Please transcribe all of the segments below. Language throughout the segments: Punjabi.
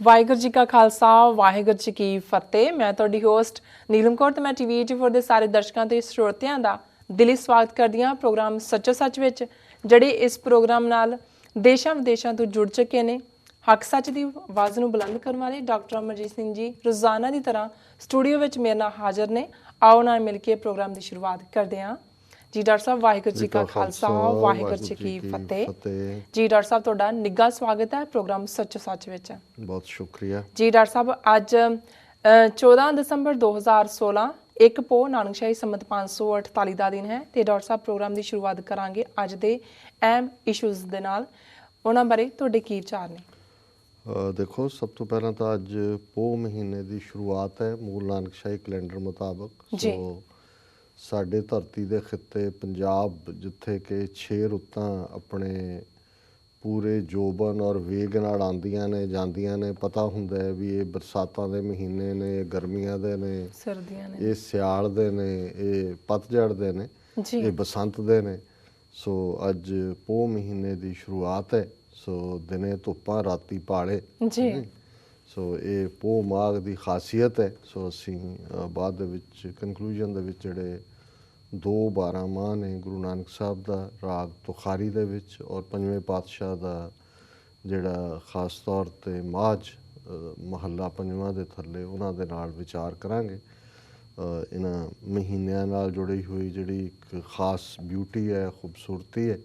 ਵਾਹਿਗੁਰੂ ਜੀ ਕਾ ਖਾਲਸਾ, ਵਾਹਿਗੁਰੂ ਜੀ ਕੀ ਫਤਿਹ। ਮੈਂ ਤੁਹਾਡੀ ਹੋਸਟ ਨੀਲਮ ਕੌਰ ਤੇ ਮੈਂ ਟੀਵੀ 84 ਦੇ ਸਾਰੇ ਦਰਸ਼ਕਾਂ ਤੇ ਸਰੋਤਿਆਂ ਦਾ ਦਿਲੀ ਸਵਾਗਤ ਕਰਦੀ ਹਾਂ ਪ੍ਰੋਗਰਾਮ ਸੱਚੋ ਸੱਚ ਵਿੱਚ, ਜਿਹੜੇ ਇਸ ਪ੍ਰੋਗਰਾਮ ਨਾਲ ਦੇਸ਼ਾਂ ਵਿਦੇਸ਼ਾਂ ਤੋਂ ਜੁੜ ਚੁੱਕੇ ਨੇ। ਹੱਕ ਸੱਚ ਦੀ ਆਵਾਜ਼ ਨੂੰ ਬੁਲੰਦ ਕਰਨ ਵਾਲੇ ਡਾਕਟਰ ਅਮਰਜੀਤ ਸਿੰਘ ਜੀ ਰੋਜ਼ਾਨਾ ਦੀ ਤਰ੍ਹਾਂ ਸਟੂਡੀਓ ਵਿੱਚ ਮੇਰੇ ਨਾਲ ਹਾਜ਼ਰ ਨੇ। ਆਓ ਨਾਲ ਮਿਲ ਕੇ ਪ੍ਰੋਗਰਾਮ ਦੀ ਸ਼ੁਰੂਆਤ ਕਰਦੇ ਹਾਂ। ਜੀ ਡਾਕਟਰ ਸਾਹਿਬ ਵਾਹਿਗੁਰੂ ਜੀ ਕਾ ਖਾਲਸਾ ਵਾਹਿਗੁਰੂ ਜੀ ਕੀ ਫਤਿਹ। ਜੀ ਡਾਕਟਰ ਸਾਹਿਬ ਤੁਹਾਡਾ ਨਿੱਘਾ ਸਵਾਗਤ ਹੈ ਪ੍ਰੋਗਰਾਮ ਸੱਚੋ ਸੱਚ ਵਿੱਚ। ਬਹੁਤ ਸ਼ੁਕਰੀਆ। ਜੀ ਡਾਕਟਰ ਸਾਹਿਬ ਅੱਜ ਅ, 14 ਦਸੰਬਰ 2016 ਇੱਕ ਪੋ ਨਾਨਕਸ਼ਾਹੀ ਸੰਮਤ 548 ਦਾ ਦਿਨ ਹੈ ਤੇ ਡਾਕਟਰ ਸਾਹਿਬ ਪ੍ਰੋਗਰਾਮ ਦੀ ਸ਼ੁਰੂਆਤ ਕਰਾਂਗੇ ਅੱਜ ਦੇ ਅਹਿਮ ਇਸ਼ੂਜ਼ ਦੇ ਨਾਲ। ਉਹਨਾਂ ਬਾਰੇ ਤੁਹਾਡੇ ਕੀ ਵਿਚਾਰ ਨੇ? ਦੇਖੋ ਸਭ ਤੋਂ ਪਹਿਲਾਂ ਤਾਂ ਅੱਜ ਪੋਹ ਮਹੀਨੇ ਦੀ ਸ਼ੁਰੂਆਤ ਹੈ ਮੂਲ ਨਾਨਕਸ਼ਾਹੀ ਕੈਲੰਡਰ ਮੁਤਾਬਕ। ਜੀ। ਸਾਡੇ ਧਰਤੀ ਦੇ ਖਿੱਤੇ ਪੰਜਾਬ ਜਿੱਥੇ ਕਿ 6 ਰੁੱਤਾਂ ਆਪਣੇ ਪੂਰੇ ਜੋਬਨ ਔਰ ਵੇਗ ਨਾਲ ਆਉਂਦੀਆਂ ਨੇ ਜਾਂਦੀਆਂ ਨੇ ਪਤਾ ਹੁੰਦਾ ਹੈ ਵੀ ਇਹ ਬਰਸਾਤਾਂ ਦੇ ਮਹੀਨੇ ਨੇ ਇਹ ਗਰਮੀਆਂ ਦੇ ਨੇ ਸਰਦੀਆਂ ਨੇ। ਇਹ ਸਿਆਲ ਦੇ ਨੇ ਇਹ ਪਤਝੜ ਦੇ ਨੇ ਇਹ ਬਸੰਤ ਦੇ ਨੇ। ਸੋ ਅੱਜ ਪੋਹ ਮਹੀਨੇ ਦੀ ਸ਼ੁਰੂਆਤ ਹੈ। ਸੋ ਦਿਨੇ ਧੁੱਪਾਂ ਰਾਤੀ ਪਾਲੇ। ਜੀ। ਸੋ ਇਹ ਪੋਹ ਮਾਘ ਦੀ ਖਾਸੀਅਤ ਹੈ। ਸੋ ਅਸੀਂ ਬਾਅਦ ਦੇ ਵਿੱਚ ਕਨਕਲੂਜਨ ਦੇ ਵਿੱਚ ਜਿਹੜੇ ਦੋ 12 ਮਾਹ ਨੇ ਗੁਰੂ ਨਾਨਕ ਸਾਹਿਬ ਦਾ ਰਾਗ ਤੁਖਾਰੀ ਦੇ ਵਿੱਚ ਔਰ ਪੰਜਵੇਂ ਪਾਤਸ਼ਾਹ ਦਾ ਜਿਹੜਾ ਖਾਸ ਤੌਰ ਤੇ ਮਾਝ ਅ, ਮਹੱਲਾ ਪੰਜਵਾਂ ਦੇ ਥੱਲੇ ਉਹਨਾਂ ਦੇ ਨਾਲ ਵਿਚਾਰ ਕਰਾਂਗੇ। ਇਹਨਾਂ ਮਹੀਨਿਆਂ ਨਾਲ ਜੁੜੀ ਹੋਈ ਜਿਹੜੀ ਇੱਕ ਖਾਸ ਬਿਊਟੀ ਹੈ ਖੂਬਸੂਰਤੀ ਹੈ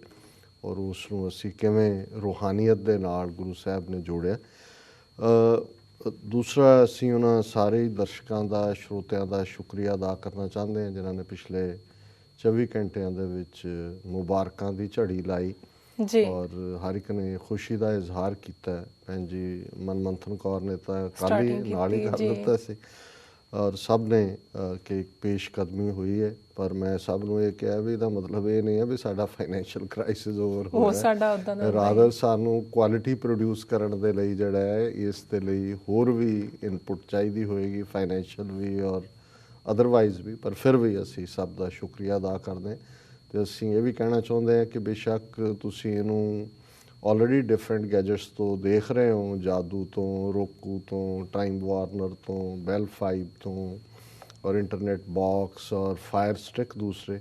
ਔਰ ਉਸ ਨੂੰ ਅਸੀਂ ਕਿਵੇਂ ਰੂਹਾਨੀਅਤ ਦੇ ਨਾਲ ਗੁਰੂ ਸਾਹਿਬ ਨੇ ਜੋੜਿਆ। ਦੂਸਰਾ ਅਸੀਂ ਉਹਨਾਂ ਸਾਰੇ ਹੀ ਦਰਸ਼ਕਾਂ ਦਾ ਸਰੋਤਿਆਂ ਦਾ ਸ਼ੁਕਰੀਆ ਅਦਾ ਕਰਨਾ ਚਾਹੁੰਦੇ ਹਾਂ ਜਿਨ੍ਹਾਂ ਨੇ ਪਿਛਲੇ 24 ਘੰਟਿਆਂ ਦੇ ਵਿੱਚ ਮੁਬਾਰਕਾਂ ਦੀ ਝੜੀ ਲਾਈ ਜੀ। ਔਰ ਹਰ ਇੱਕ ਨੇ ਖੁਸ਼ੀ ਦਾ ਇਜ਼ਹਾਰ ਕੀਤਾ। ਹੈ। ਭੈਣ ਜੀ ਮਨਮੰਥਨ ਕੌਰ ਨੇ ਤਾਂ ਕੱਲ ਹੀ ਨਾਲ ਹੀ ਕਰ। ਦਿੱਤਾ ਸੀ। ਔਰ ਸਭ ਨੇ ਕਿ ਇੱਕ ਪੇਸ਼ ਕਦਮੀ ਹੋਈ ਹੈ। ਪਰ ਮੈਂ ਸਭ ਨੂੰ ਇਹ ਕਿਹਾ ਵੀ ਇਹਦਾ ਮਤਲਬ ਇਹ ਨਹੀਂ ਹੈ ਵੀ ਸਾਡਾ ਫਾਈਨੈਂਸ਼ੀਅਲ ਕ੍ਰਾਈਸਿਸ ਓਵਰ ਹੋ ਉਹ ਰਿਹਾ। ਸਾਡਾ ਉਦਾਂ ਦਾ ਰਾਦਰ ਸਾਨੂੰ ਕੁਆਲਿਟੀ ਪ੍ਰੋਡਿਊਸ ਕਰਨ ਦੇ ਲਈ ਜਿਹੜਾ ਹੈ ਇਸ ਦੇ ਲਈ ਹੋਰ ਵੀ ਇਨਪੁਟ ਚਾਹੀਦੀ ਹੋਏਗੀ ਫਾਈਨੈਂਸ਼ੀਅਲ ਵੀ ਔਰ ਅਦਰਵਾਈਜ਼ ਵੀ, ਪਰ ਫਿਰ ਵੀ ਅਸੀਂ ਸਭ ਦਾ ਸ਼ੁਕਰੀਆ ਅਦਾ ਕਰਦੇ ਹਾਂ ਤੇ ਅਸੀਂ ਇਹ ਵੀ ਕਹਿਣਾ ਚਾਹੁੰਦੇ ਹਾਂ ਕਿ ਬੇਸ਼ੱਕ ਤੁਸੀਂ ਇਹਨੂੰ ਆਲਰੇਡੀ ਡਿਫਰੈਂਟ ਗੈਜਟਸ ਤੋਂ ਦੇਖ ਰਹੇ ਹੋ, ਜਾਦੂ ਤੋਂ, ਰੋਕੂ ਤੋਂ ਟਾਈਮ ਵਾਰਨਰ ਤੋਂ ਬੈਲ 5 ਤੋਂ ਔਰ ਇੰਟਰਨੈਟ ਬਾਕਸ ਔਰ ਫਾਇਰ ਸਟਿਕ ਦੂਸਰੇ।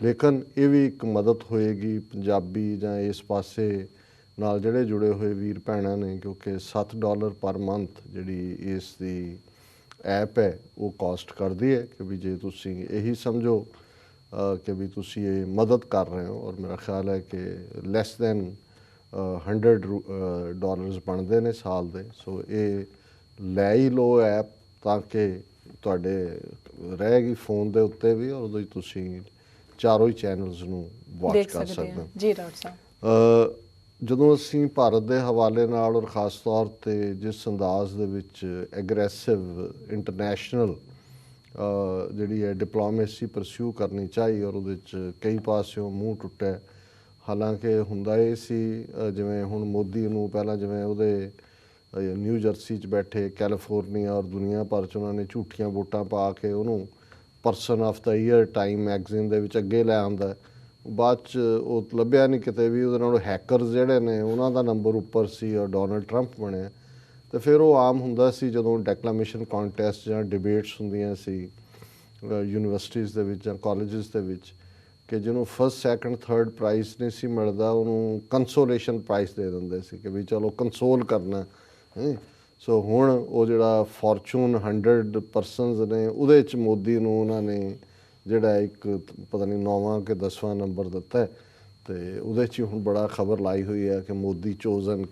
ਲੇਕਿਨ ਇਹ ਵੀ ਇੱਕ ਮਦਦ ਹੋਏਗੀ ਪੰਜਾਬੀ ਜਾਂ ਇਸ ਪਾਸੇ ਨਾਲ ਜਿਹੜੇ ਜੁੜੇ ਹੋਏ ਵੀਰ ਭੈਣਾਂ ਨੇ, ਕਿਉਂਕਿ 7 ਡਾਲਰ ਪਰ ਮੰਥ ਜਿਹੜੀ ਇਸ ਦੀ ਐਪ ਹੈ ਉਹ ਕਾਸਟ ਕਰਦੀ ਹੈ ਕਿ ਵੀ ਜੇ ਤੁਸੀਂ ਇਹੀ ਸਮਝੋ ਕਿ ਵੀ ਤੁਸੀਂ ਇਹ ਮਦਦ ਕਰ ਰਹੇ ਹੋ ਔਰ ਮੇਰਾ ਖਿਆਲ ਹੈ ਕਿ ਲੈਸ ਦੈਨ 100 ਡਾਲਰਸ ਬਣਦੇ ਨੇ ਸਾਲ ਦੇ। ਸੋ ਇਹ ਲੈ ਹੀ ਲੋ ਐਪ ਤਾਂ ਕਿ ਤੁਹਾਡੇ ਰਹੇਗੀ ਫੋਨ ਦੇ ਉੱਤੇ ਵੀ ਔਰ ਉਹਦੇ 'ਚ ਤੁਸੀਂ ਚਾਰੋਂ ਹੀ ਚੈਨਲਸ ਨੂੰ ਵਾਚ ਕਰ ਸਕਦੇ ਹਾਂ। ਹੋ। ਜੀ ਡਾਕਟਰ ਸਾਹਿਬ। ਜਦੋਂ ਅਸੀਂ ਭਾਰਤ ਦੇ ਹਵਾਲੇ ਨਾਲ ਔਰ ਖਾਸ ਤੌਰ ਤੇ ਜਿਸ ਅੰਦਾਜ਼ ਦੇ ਵਿੱਚ ਐਗਰੈਸਿਵ ਇੰਟਰਨੈਸ਼ਨਲ ਜਿਹੜੀ ਹੈ ਡਿਪਲੋਮੇਸੀ ਪਰਸਿਊ ਕਰਨੀ ਚਾਹੀ ਔਰ ਉਹਦੇ ਵਿੱਚ ਕਈ ਪਾਸਿਓਂ ਮੂੰਹ ਟੁੱਟਿਆ। ਹਾਲਾਂਕਿ ਹੁੰਦਾ ਇਹ ਸੀ ਜਿਵੇਂ ਹੁਣ ਮੋਦੀ ਨੂੰ ਪਹਿਲਾਂ ਜਿਵੇਂ ਉਹਦੇ ਅ, ਨਿਊ ਜਰਸੀ 'ਚ ਬੈਠੇ ਕੈਲੀਫੋਰਨੀਆ ਔਰ ਦੁਨੀਆ ਭਰ 'ਚ ਉਹਨਾਂ ਨੇ ਝੂਠੀਆਂ ਵੋਟਾਂ ਪਾ ਕੇ ਉਹਨੂੰ person of the year time magazine ਦੇ ਵਿੱਚ ਅੱਗੇ ਲੈ ਆਂਦਾ ਬਾਅਦ ਚ ਉਹ ਲੱਭਿਆ ਨਹੀਂ ਕਿਤੇ ਵੀ, ਉਹਦੇ ਨਾਲ ਹੈਕਰਸ ਜਿਹੜੇ ਨੇ, ਉਹਨਾਂ ਦਾ ਨੰਬਰ ਉੱਪਰ ਸੀ ਔਰ ਡੋਨਲਡ ਟਰੰਪ ਬਣਿਆ ਤੇ ਫਿਰ ਉਹ ਆਮ ਹੁੰਦਾ ਸੀ ਜਦੋਂ ਡੈਕਲੇਮੇਸ਼ਨ ਕੰਟੈਸਟ ਜਾਂ ਡਿਬੇਟਸ ਹੁੰਦੀਆਂ ਸੀ ਯੂਨੀਵਰਸਿਟੀਜ਼ ਦੇ ਵਿੱਚ ਜਾਂ ਕਾਲਜਸ ਦੇ ਵਿੱਚ, ਕਿ ਜਿਹਨੂੰ ਫਸਟ ਸੈਕੰਡ ਥਰਡ ਪ੍ਰਾਈਜ਼ ਨਹੀਂ ਸੀ ਮਿਲਦਾ, ਉਹਨੂੰ ਕੰਸੋਲੇਸ਼ਨ ਪ੍ਰਾਈਜ਼ ਦੇ ਦਿੰਦੇ ਸੀ ਕਿ ਵੀ ਚਲੋ ਕੰਸੋਲ ਕਰਨਾ ਹੈ। ਸੋ ਹੁਣ ਉਹ ਜਿਹੜਾ ਫੋਰਚੂਨ 100 ਪਰਸਨਸ ਨੇ, ਉਹਦੇ ਵਿੱਚ ਮੋਦੀ ਨੂੰ ਉਹਨਾਂ ਨੇ ਜਿਹੜਾ ਇੱਕ ਪਤਾ ਨਹੀਂ ਨੌਵਾਂ ਕਿ 10ਵਾਂ ਨੰਬਰ ਦਿੱਤਾ ਹੈ ਤੇ ਉਹਦੇ 'ਚ ਹੁਣ ਬੜਾ ਖਬਰ ਲਾਈ ਹੋਈ ਹੈ ਕਿ ਮੋਦੀ ਚੋਜ਼ਨ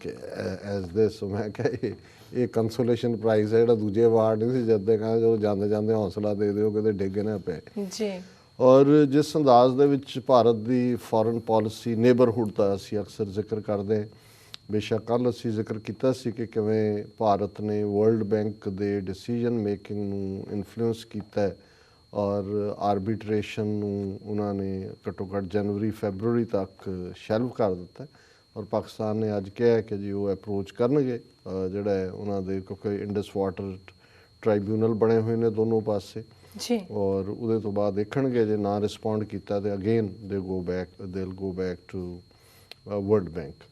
ਐਜ਼ ਦਿਸ ਮੈਂ ਕਿਹਾ ਇਹ ਕੰਸੋਲੇਸ਼ਨ ਪ੍ਰਾਈਜ਼ ਹੈ ਜਿਹੜਾ ਦੂਜੇ ਅਵਾਰਡ ਨਹੀਂ ਸੀ ਜਦ ਦੇ ਕਹਿੰਦੇ ਜੋ ਜਾਂਦੇ ਜਾਂਦੇ ਹੌਸਲਾ ਦੇ ਦਿਓ ਕਿਤੇ ਡਿੱਗ ਨਾ ਪਏ। ਜੀ। ਔਰ ਜਿਸ ਅੰਦਾਜ਼ ਦੇ ਵਿੱਚ ਭਾਰਤ ਦੀ ਫੋਰਨ ਪਾਲਿਸੀ ਨੇਬਰਹੁੱਡ ਦਾ ਅਸੀਂ ਅਕਸਰ ਜ਼ਿਕਰ ਕਰਦੇ ਹਾਂ। ਬੇਸ਼ੱਕ ਕੱਲ ਅਸੀਂ ਜ਼ਿਕਰ ਕੀਤਾ ਸੀ ਕਿ ਕਿਵੇਂ ਭਾਰਤ ਨੇ ਵਰਲਡ ਬੈਂਕ ਦੇ ਡਿਸੀਜਨ ਮੇਕਿੰਗ ਨੂੰ ਇਨਫਲੂਐਂਸ ਕੀਤਾ ਹੈ। ਔਰ ਆਰਬਿਟ੍ਰੇਸ਼ਨ ਨੂੰ ਉਹਨਾਂ ਨੇ ਘੱਟੋ ਘੱਟ ਜਨਵਰੀ ਫੈਬਰੂਰੀ ਤੱਕ ਸ਼ੈਲਵ ਕਰ ਦਿੱਤਾ ਔਰ ਪਾਕਿਸਤਾਨ ਨੇ ਅੱਜ ਕਿਹਾ ਕਿ ਜੀ ਉਹ ਅਪਰੋਚ ਕਰਨਗੇ। ਜਿਹੜਾ ਹੈ ਉਹਨਾਂ ਦੇ ਕਿਉਂਕਿ ਇੰਡਸ ਵਾਟਰ ਟ੍ਰਾਈਬਿਊਨਲ ਬਣੇ ਹੋਏ ਨੇ ਦੋਨੋਂ ਪਾਸੇ। ਜੀ। ਔਰ ਉਹਦੇ ਤੋਂ ਬਾਅਦ ਦੇਖਣਗੇ ਜੇ ਨਾ ਰਿਸਪੌਂਡ ਕੀਤਾ ਤੇ again they go back they will go back to World Bank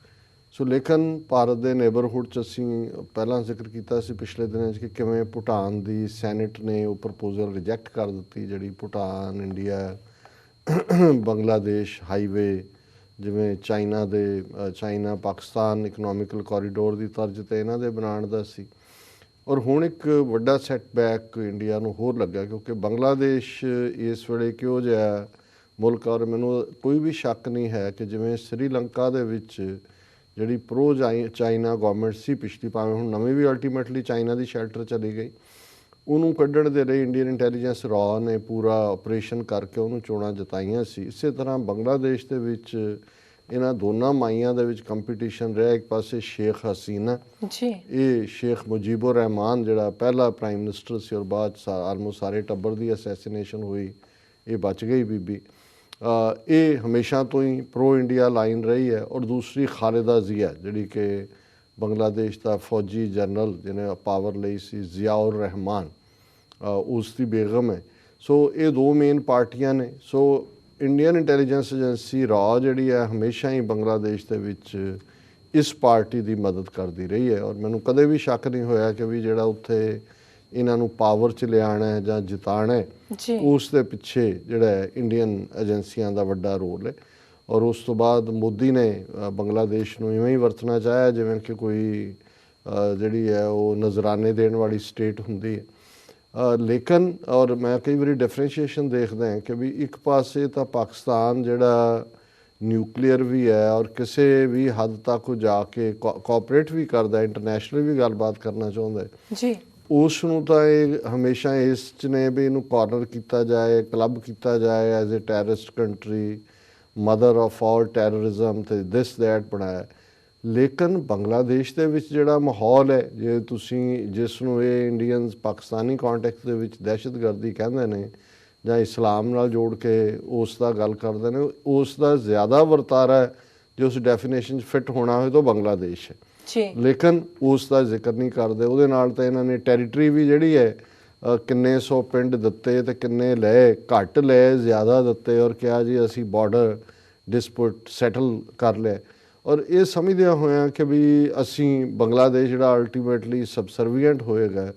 so ਲੇਕਿਨ ਭਾਰਤ ਦੇ ਨੇਬਰਹੁੱਡ ਚ ਅਸੀਂ ਪਹਿਲਾਂ ਜ਼ਿਕਰ ਕੀਤਾ ਸੀ ਪਿਛਲੇ ਦਿਨਾਂ 'ਚ ਕਿ ਕਿਵੇਂ ਭੂਟਾਨ ਦੀ ਸੈਨੇਟ ਨੇ ਉਹ ਪ੍ਰਪੋਜ਼ਲ ਰਿਜੈਕਟ ਕਰ ਦਿੱਤੀ, ਜਿਹੜੀ ਭੂਟਾਨ, ਇੰਡੀਆ, ਬੰਗਲਾਦੇਸ਼ ਹਾਈਵੇ ਜਿਵੇਂ ਚਾਈਨਾ ਦੇ ਚਾਈਨਾ, ਪਾਕਿਸਤਾਨ ਇਕਨੋਮਿਕਲ ਕੋਰੀਡੋਰ ਦੀ ਤਰਜ਼ ਤੇ ਇਹਨਾਂ ਦੇ ਬਣਾਉਣ ਦਾ ਸੀ। ਔਰ ਹੁਣ ਇੱਕ ਵੱਡਾ ਸੈਟਬੈਕ ਇੰਡੀਆ ਨੂੰ ਹੋਰ ਲੱਗਾ ਕਿਉਂਕਿ ਬੰਗਲਾਦੇਸ਼ ਇਸ ਵੇਲੇ ਕਿਉਂ ਜਿਹਾ ਮੁਲਕ ਔਰ ਮੈਨੂੰ ਕੋਈ ਵੀ ਸ਼ੱਕ ਨਹੀਂ ਹੈ ਕਿ ਜਿਵੇਂ ਸ੍ਰੀਲੰਕਾ ਦੇ ਵਿੱਚ ਜਿਹੜੀ ਪ੍ਰੋ ਚਾਈਨਾ ਗਵਰਨਮੈਂਟ ਸੀ ਪਿਛਲੀ ਭਾਵੇਂ ਹੁਣ ਨਵੀਂ ਵੀ ਅਲਟੀਮੇਟਲੀ ਚਾਈਨਾ ਦੀ ਸ਼ੈਲਟਰ ਚਲੀ ਗਈ ਉਹਨੂੰ ਕੱਢਣ ਦੇ ਲਈ ਇੰਡੀਅਨ ਇੰਟੈਲੀਜੈਂਸ ਰਾ ਨੇ ਪੂਰਾ ਆਪਰੇਸ਼ਨ ਕਰਕੇ ਉਹਨੂੰ ਚੋਣਾਂ ਜਿਤਾਈਆਂ ਸੀ। ਇਸੇ ਤਰ੍ਹਾਂ ਬੰਗਲਾਦੇਸ਼ ਦੇ ਵਿੱਚ ਇਹਨਾਂ ਦੋਨਾਂ ਮਾਈਆਂ ਦੇ ਵਿੱਚ ਕੰਪੀਟੀਸ਼ਨ ਰਿਹਾ। ਇੱਕ ਪਾਸੇ ਸ਼ੇਖ ਹਸੀਨਾ ਜੀ। ਇਹ ਸ਼ੇਖ ਮੁਜੀਬੁਰ ਰਹਿਮਾਨ ਜਿਹੜਾ ਪਹਿਲਾ ਪ੍ਰਾਈਮ ਮਿਨਿਸਟਰ ਸੀ ਔਰ ਬਾਅਦ ਆਲਮੋਸਟ ਸਾਰੇ ਟੱਬਰ ਦੀ ਅਸੈਸੀਨੇਸ਼ਨ ਹੋਈ ਇਹ ਬਚ ਗਈ ਬੀਬੀ। ਇਹ ਹਮੇਸ਼ਾ ਤੋਂ ਹੀ ਪ੍ਰੋ ਇੰਡੀਆ ਲਾਈਨ ਰਹੀ ਹੈ ਔਰ ਦੂਸਰੀ ਖਾਲਿਦਾ ਜ਼ੀਆ ਜਿਹੜੀ ਕਿ ਬੰਗਲਾਦੇਸ਼ ਦਾ ਫੌਜੀ ਜਨਰਲ ਜਿਹਨੇ ਪਾਵਰ ਲਈ ਸੀ, ਜ਼ਿਆਉਰ ਰਹਿਮਾਨ ਉਸ ਦੀ ਬੇਗਮ ਹੈ। ਸੋ ਇਹ ਦੋ ਮੇਨ ਪਾਰਟੀਆਂ ਨੇ। ਸੋ ਇੰਡੀਅਨ ਇੰਟੈਲੀਜੈਂਸ ਏਜੰਸੀ ਰਾ ਜਿਹੜੀ ਹੈ ਹਮੇਸ਼ਾ ਹੀ ਬੰਗਲਾਦੇਸ਼ ਦੇ ਵਿੱਚ ਇਸ ਪਾਰਟੀ ਦੀ ਮਦਦ ਕਰਦੀ ਰਹੀ ਹੈ ਔਰ ਮੈਨੂੰ ਕਦੇ ਵੀ ਸ਼ੱਕ ਨਹੀਂ ਹੋਇਆ ਕਿ ਵੀ ਜਿਹੜਾ ਉੱਥੇ ਇਹਨਾਂ ਨੂੰ ਪਾਵਰ 'ਚ ਲਿਆਣਾ ਹੈ ਜਾਂ ਜਿਤਾਣਾ ਹੈ ਉਸ ਦੇ ਪਿੱਛੇ ਜਿਹੜਾ ਇੰਡੀਅਨ ਏਜੰਸੀਆਂ ਦਾ ਵੱਡਾ ਰੋਲ ਹੈ। ਔਰ ਉਸ ਤੋਂ ਬਾਅਦ ਮੋਦੀ ਨੇ ਬੰਗਲਾਦੇਸ਼ ਨੂੰ ਇਵੇਂ ਹੀ ਵਰਤਣਾ ਚਾਹਿਆ ਜਿਵੇਂ ਕਿ ਕੋਈ ਜਿਹੜੀ ਹੈ ਉਹ ਨਜ਼ਰਾਨੇ ਦੇਣ ਵਾਲੀ ਸਟੇਟ ਹੁੰਦੀ ਹੈ। ਲੇਕਿਨ ਔਰ ਮੈਂ ਕਈ ਵਾਰੀ ਡਿਫਰੈਂਸ਼ੀਏਸ਼ਨ ਦੇਖਦਾ ਹਾਂ ਕਿ ਵੀ ਇੱਕ ਪਾਸੇ ਤਾਂ ਪਾਕਿਸਤਾਨ ਜਿਹੜਾ ਨਿਊਕਲੀਅਰ ਵੀ ਹੈ ਔਰ ਕਿਸੇ ਵੀ ਹੱਦ ਤੱਕ ਜਾ ਕੇ ਕੋਆਪਰੇਟ ਵੀ ਕਰਦਾ ਇੰਟਰਨੈਸ਼ਨਲ ਵੀ ਗੱਲਬਾਤ ਕਰਨਾ ਚਾਹੁੰਦਾ ਹੈ। ਜੀ। ਉਸ ਨੂੰ ਤਾਂ ਇਹ ਹਮੇਸ਼ਾ ਇਸ ਚ ਨੇ ਵੀ ਇਹਨੂੰ ਕਾਰਨਰ ਕੀਤਾ ਜਾਏ ਕਲੱਬ ਕੀਤਾ ਜਾਏ as a terrorist country mother of all terrorism ਤੇ ਦਿਸ ਦੈਟ ਬਣਾਇਆ। ਲੇਕਿਨ ਬੰਗਲਾਦੇਸ਼ ਦੇ ਵਿੱਚ ਜਿਹੜਾ ਮਾਹੌਲ ਹੈ, ਜੇ ਤੁਸੀਂ ਜਿਸ ਨੂੰ ਇਹ ਇੰਡੀਅਨਸ ਪਾਕਿਸਤਾਨੀ ਕੰਟੈਕਸਟ ਦੇ ਵਿੱਚ ਦਹਿਸ਼ਤਗਰਦੀ ਕਹਿੰਦੇ ਨੇ ਜਾਂ ਇਸਲਾਮ ਨਾਲ ਜੋੜ ਕੇ ਉਸ ਦਾ ਗੱਲ ਕਰਦੇ ਨੇ, ਉਸ ਦਾ ਜ਼ਿਆਦਾ ਵਰਤਾਰਾ ਹੈ, ਜੋ ਉਸ ਡੈਫੀਨੇਸ਼ਨ 'ਚ ਫਿੱਟ ਹੋਣਾ ਹੋਵੇ ਤਾਂ ਬੰਗਲਾਦੇਸ਼ ਹੈ। ਜੀ। ਲੇਕਿਨ ਉਸ ਦਾ ਜ਼ਿਕਰ ਨਹੀਂ ਕਰਦੇ। ਉਹਦੇ ਨਾਲ ਤਾਂ ਇਹਨਾਂ ਨੇ ਟੈਰੀਟਰੀ ਵੀ ਜਿਹੜੀ ਹੈ ਕਿੰਨੇ ਸੌ ਪਿੰਡ ਦਿੱਤੇ ਤੇ ਕਿੰਨੇ ਲਏ, ਘੱਟ ਲਏ, ਜ਼ਿਆਦਾ ਦਿੱਤੇ ਔਰ ਕਿਹਾ ਜੀ ਅਸੀਂ ਬਾਰਡਰ ਡਿਸਪਿਊਟ ਸੈਟਲ ਕਰ ਲਿਆ। ਔਰ ਇਹ ਸਮਝਦਿਆਂ ਹੋਇਆਂ ਕਿ ਵੀ ਅਸੀਂ ਬੰਗਲਾਦੇਸ਼ ਜਿਹੜਾ ਅਲਟੀਮੇਟਲੀ ਸਬਸਰਵੀਐਂਟ ਹੋਏਗਾ,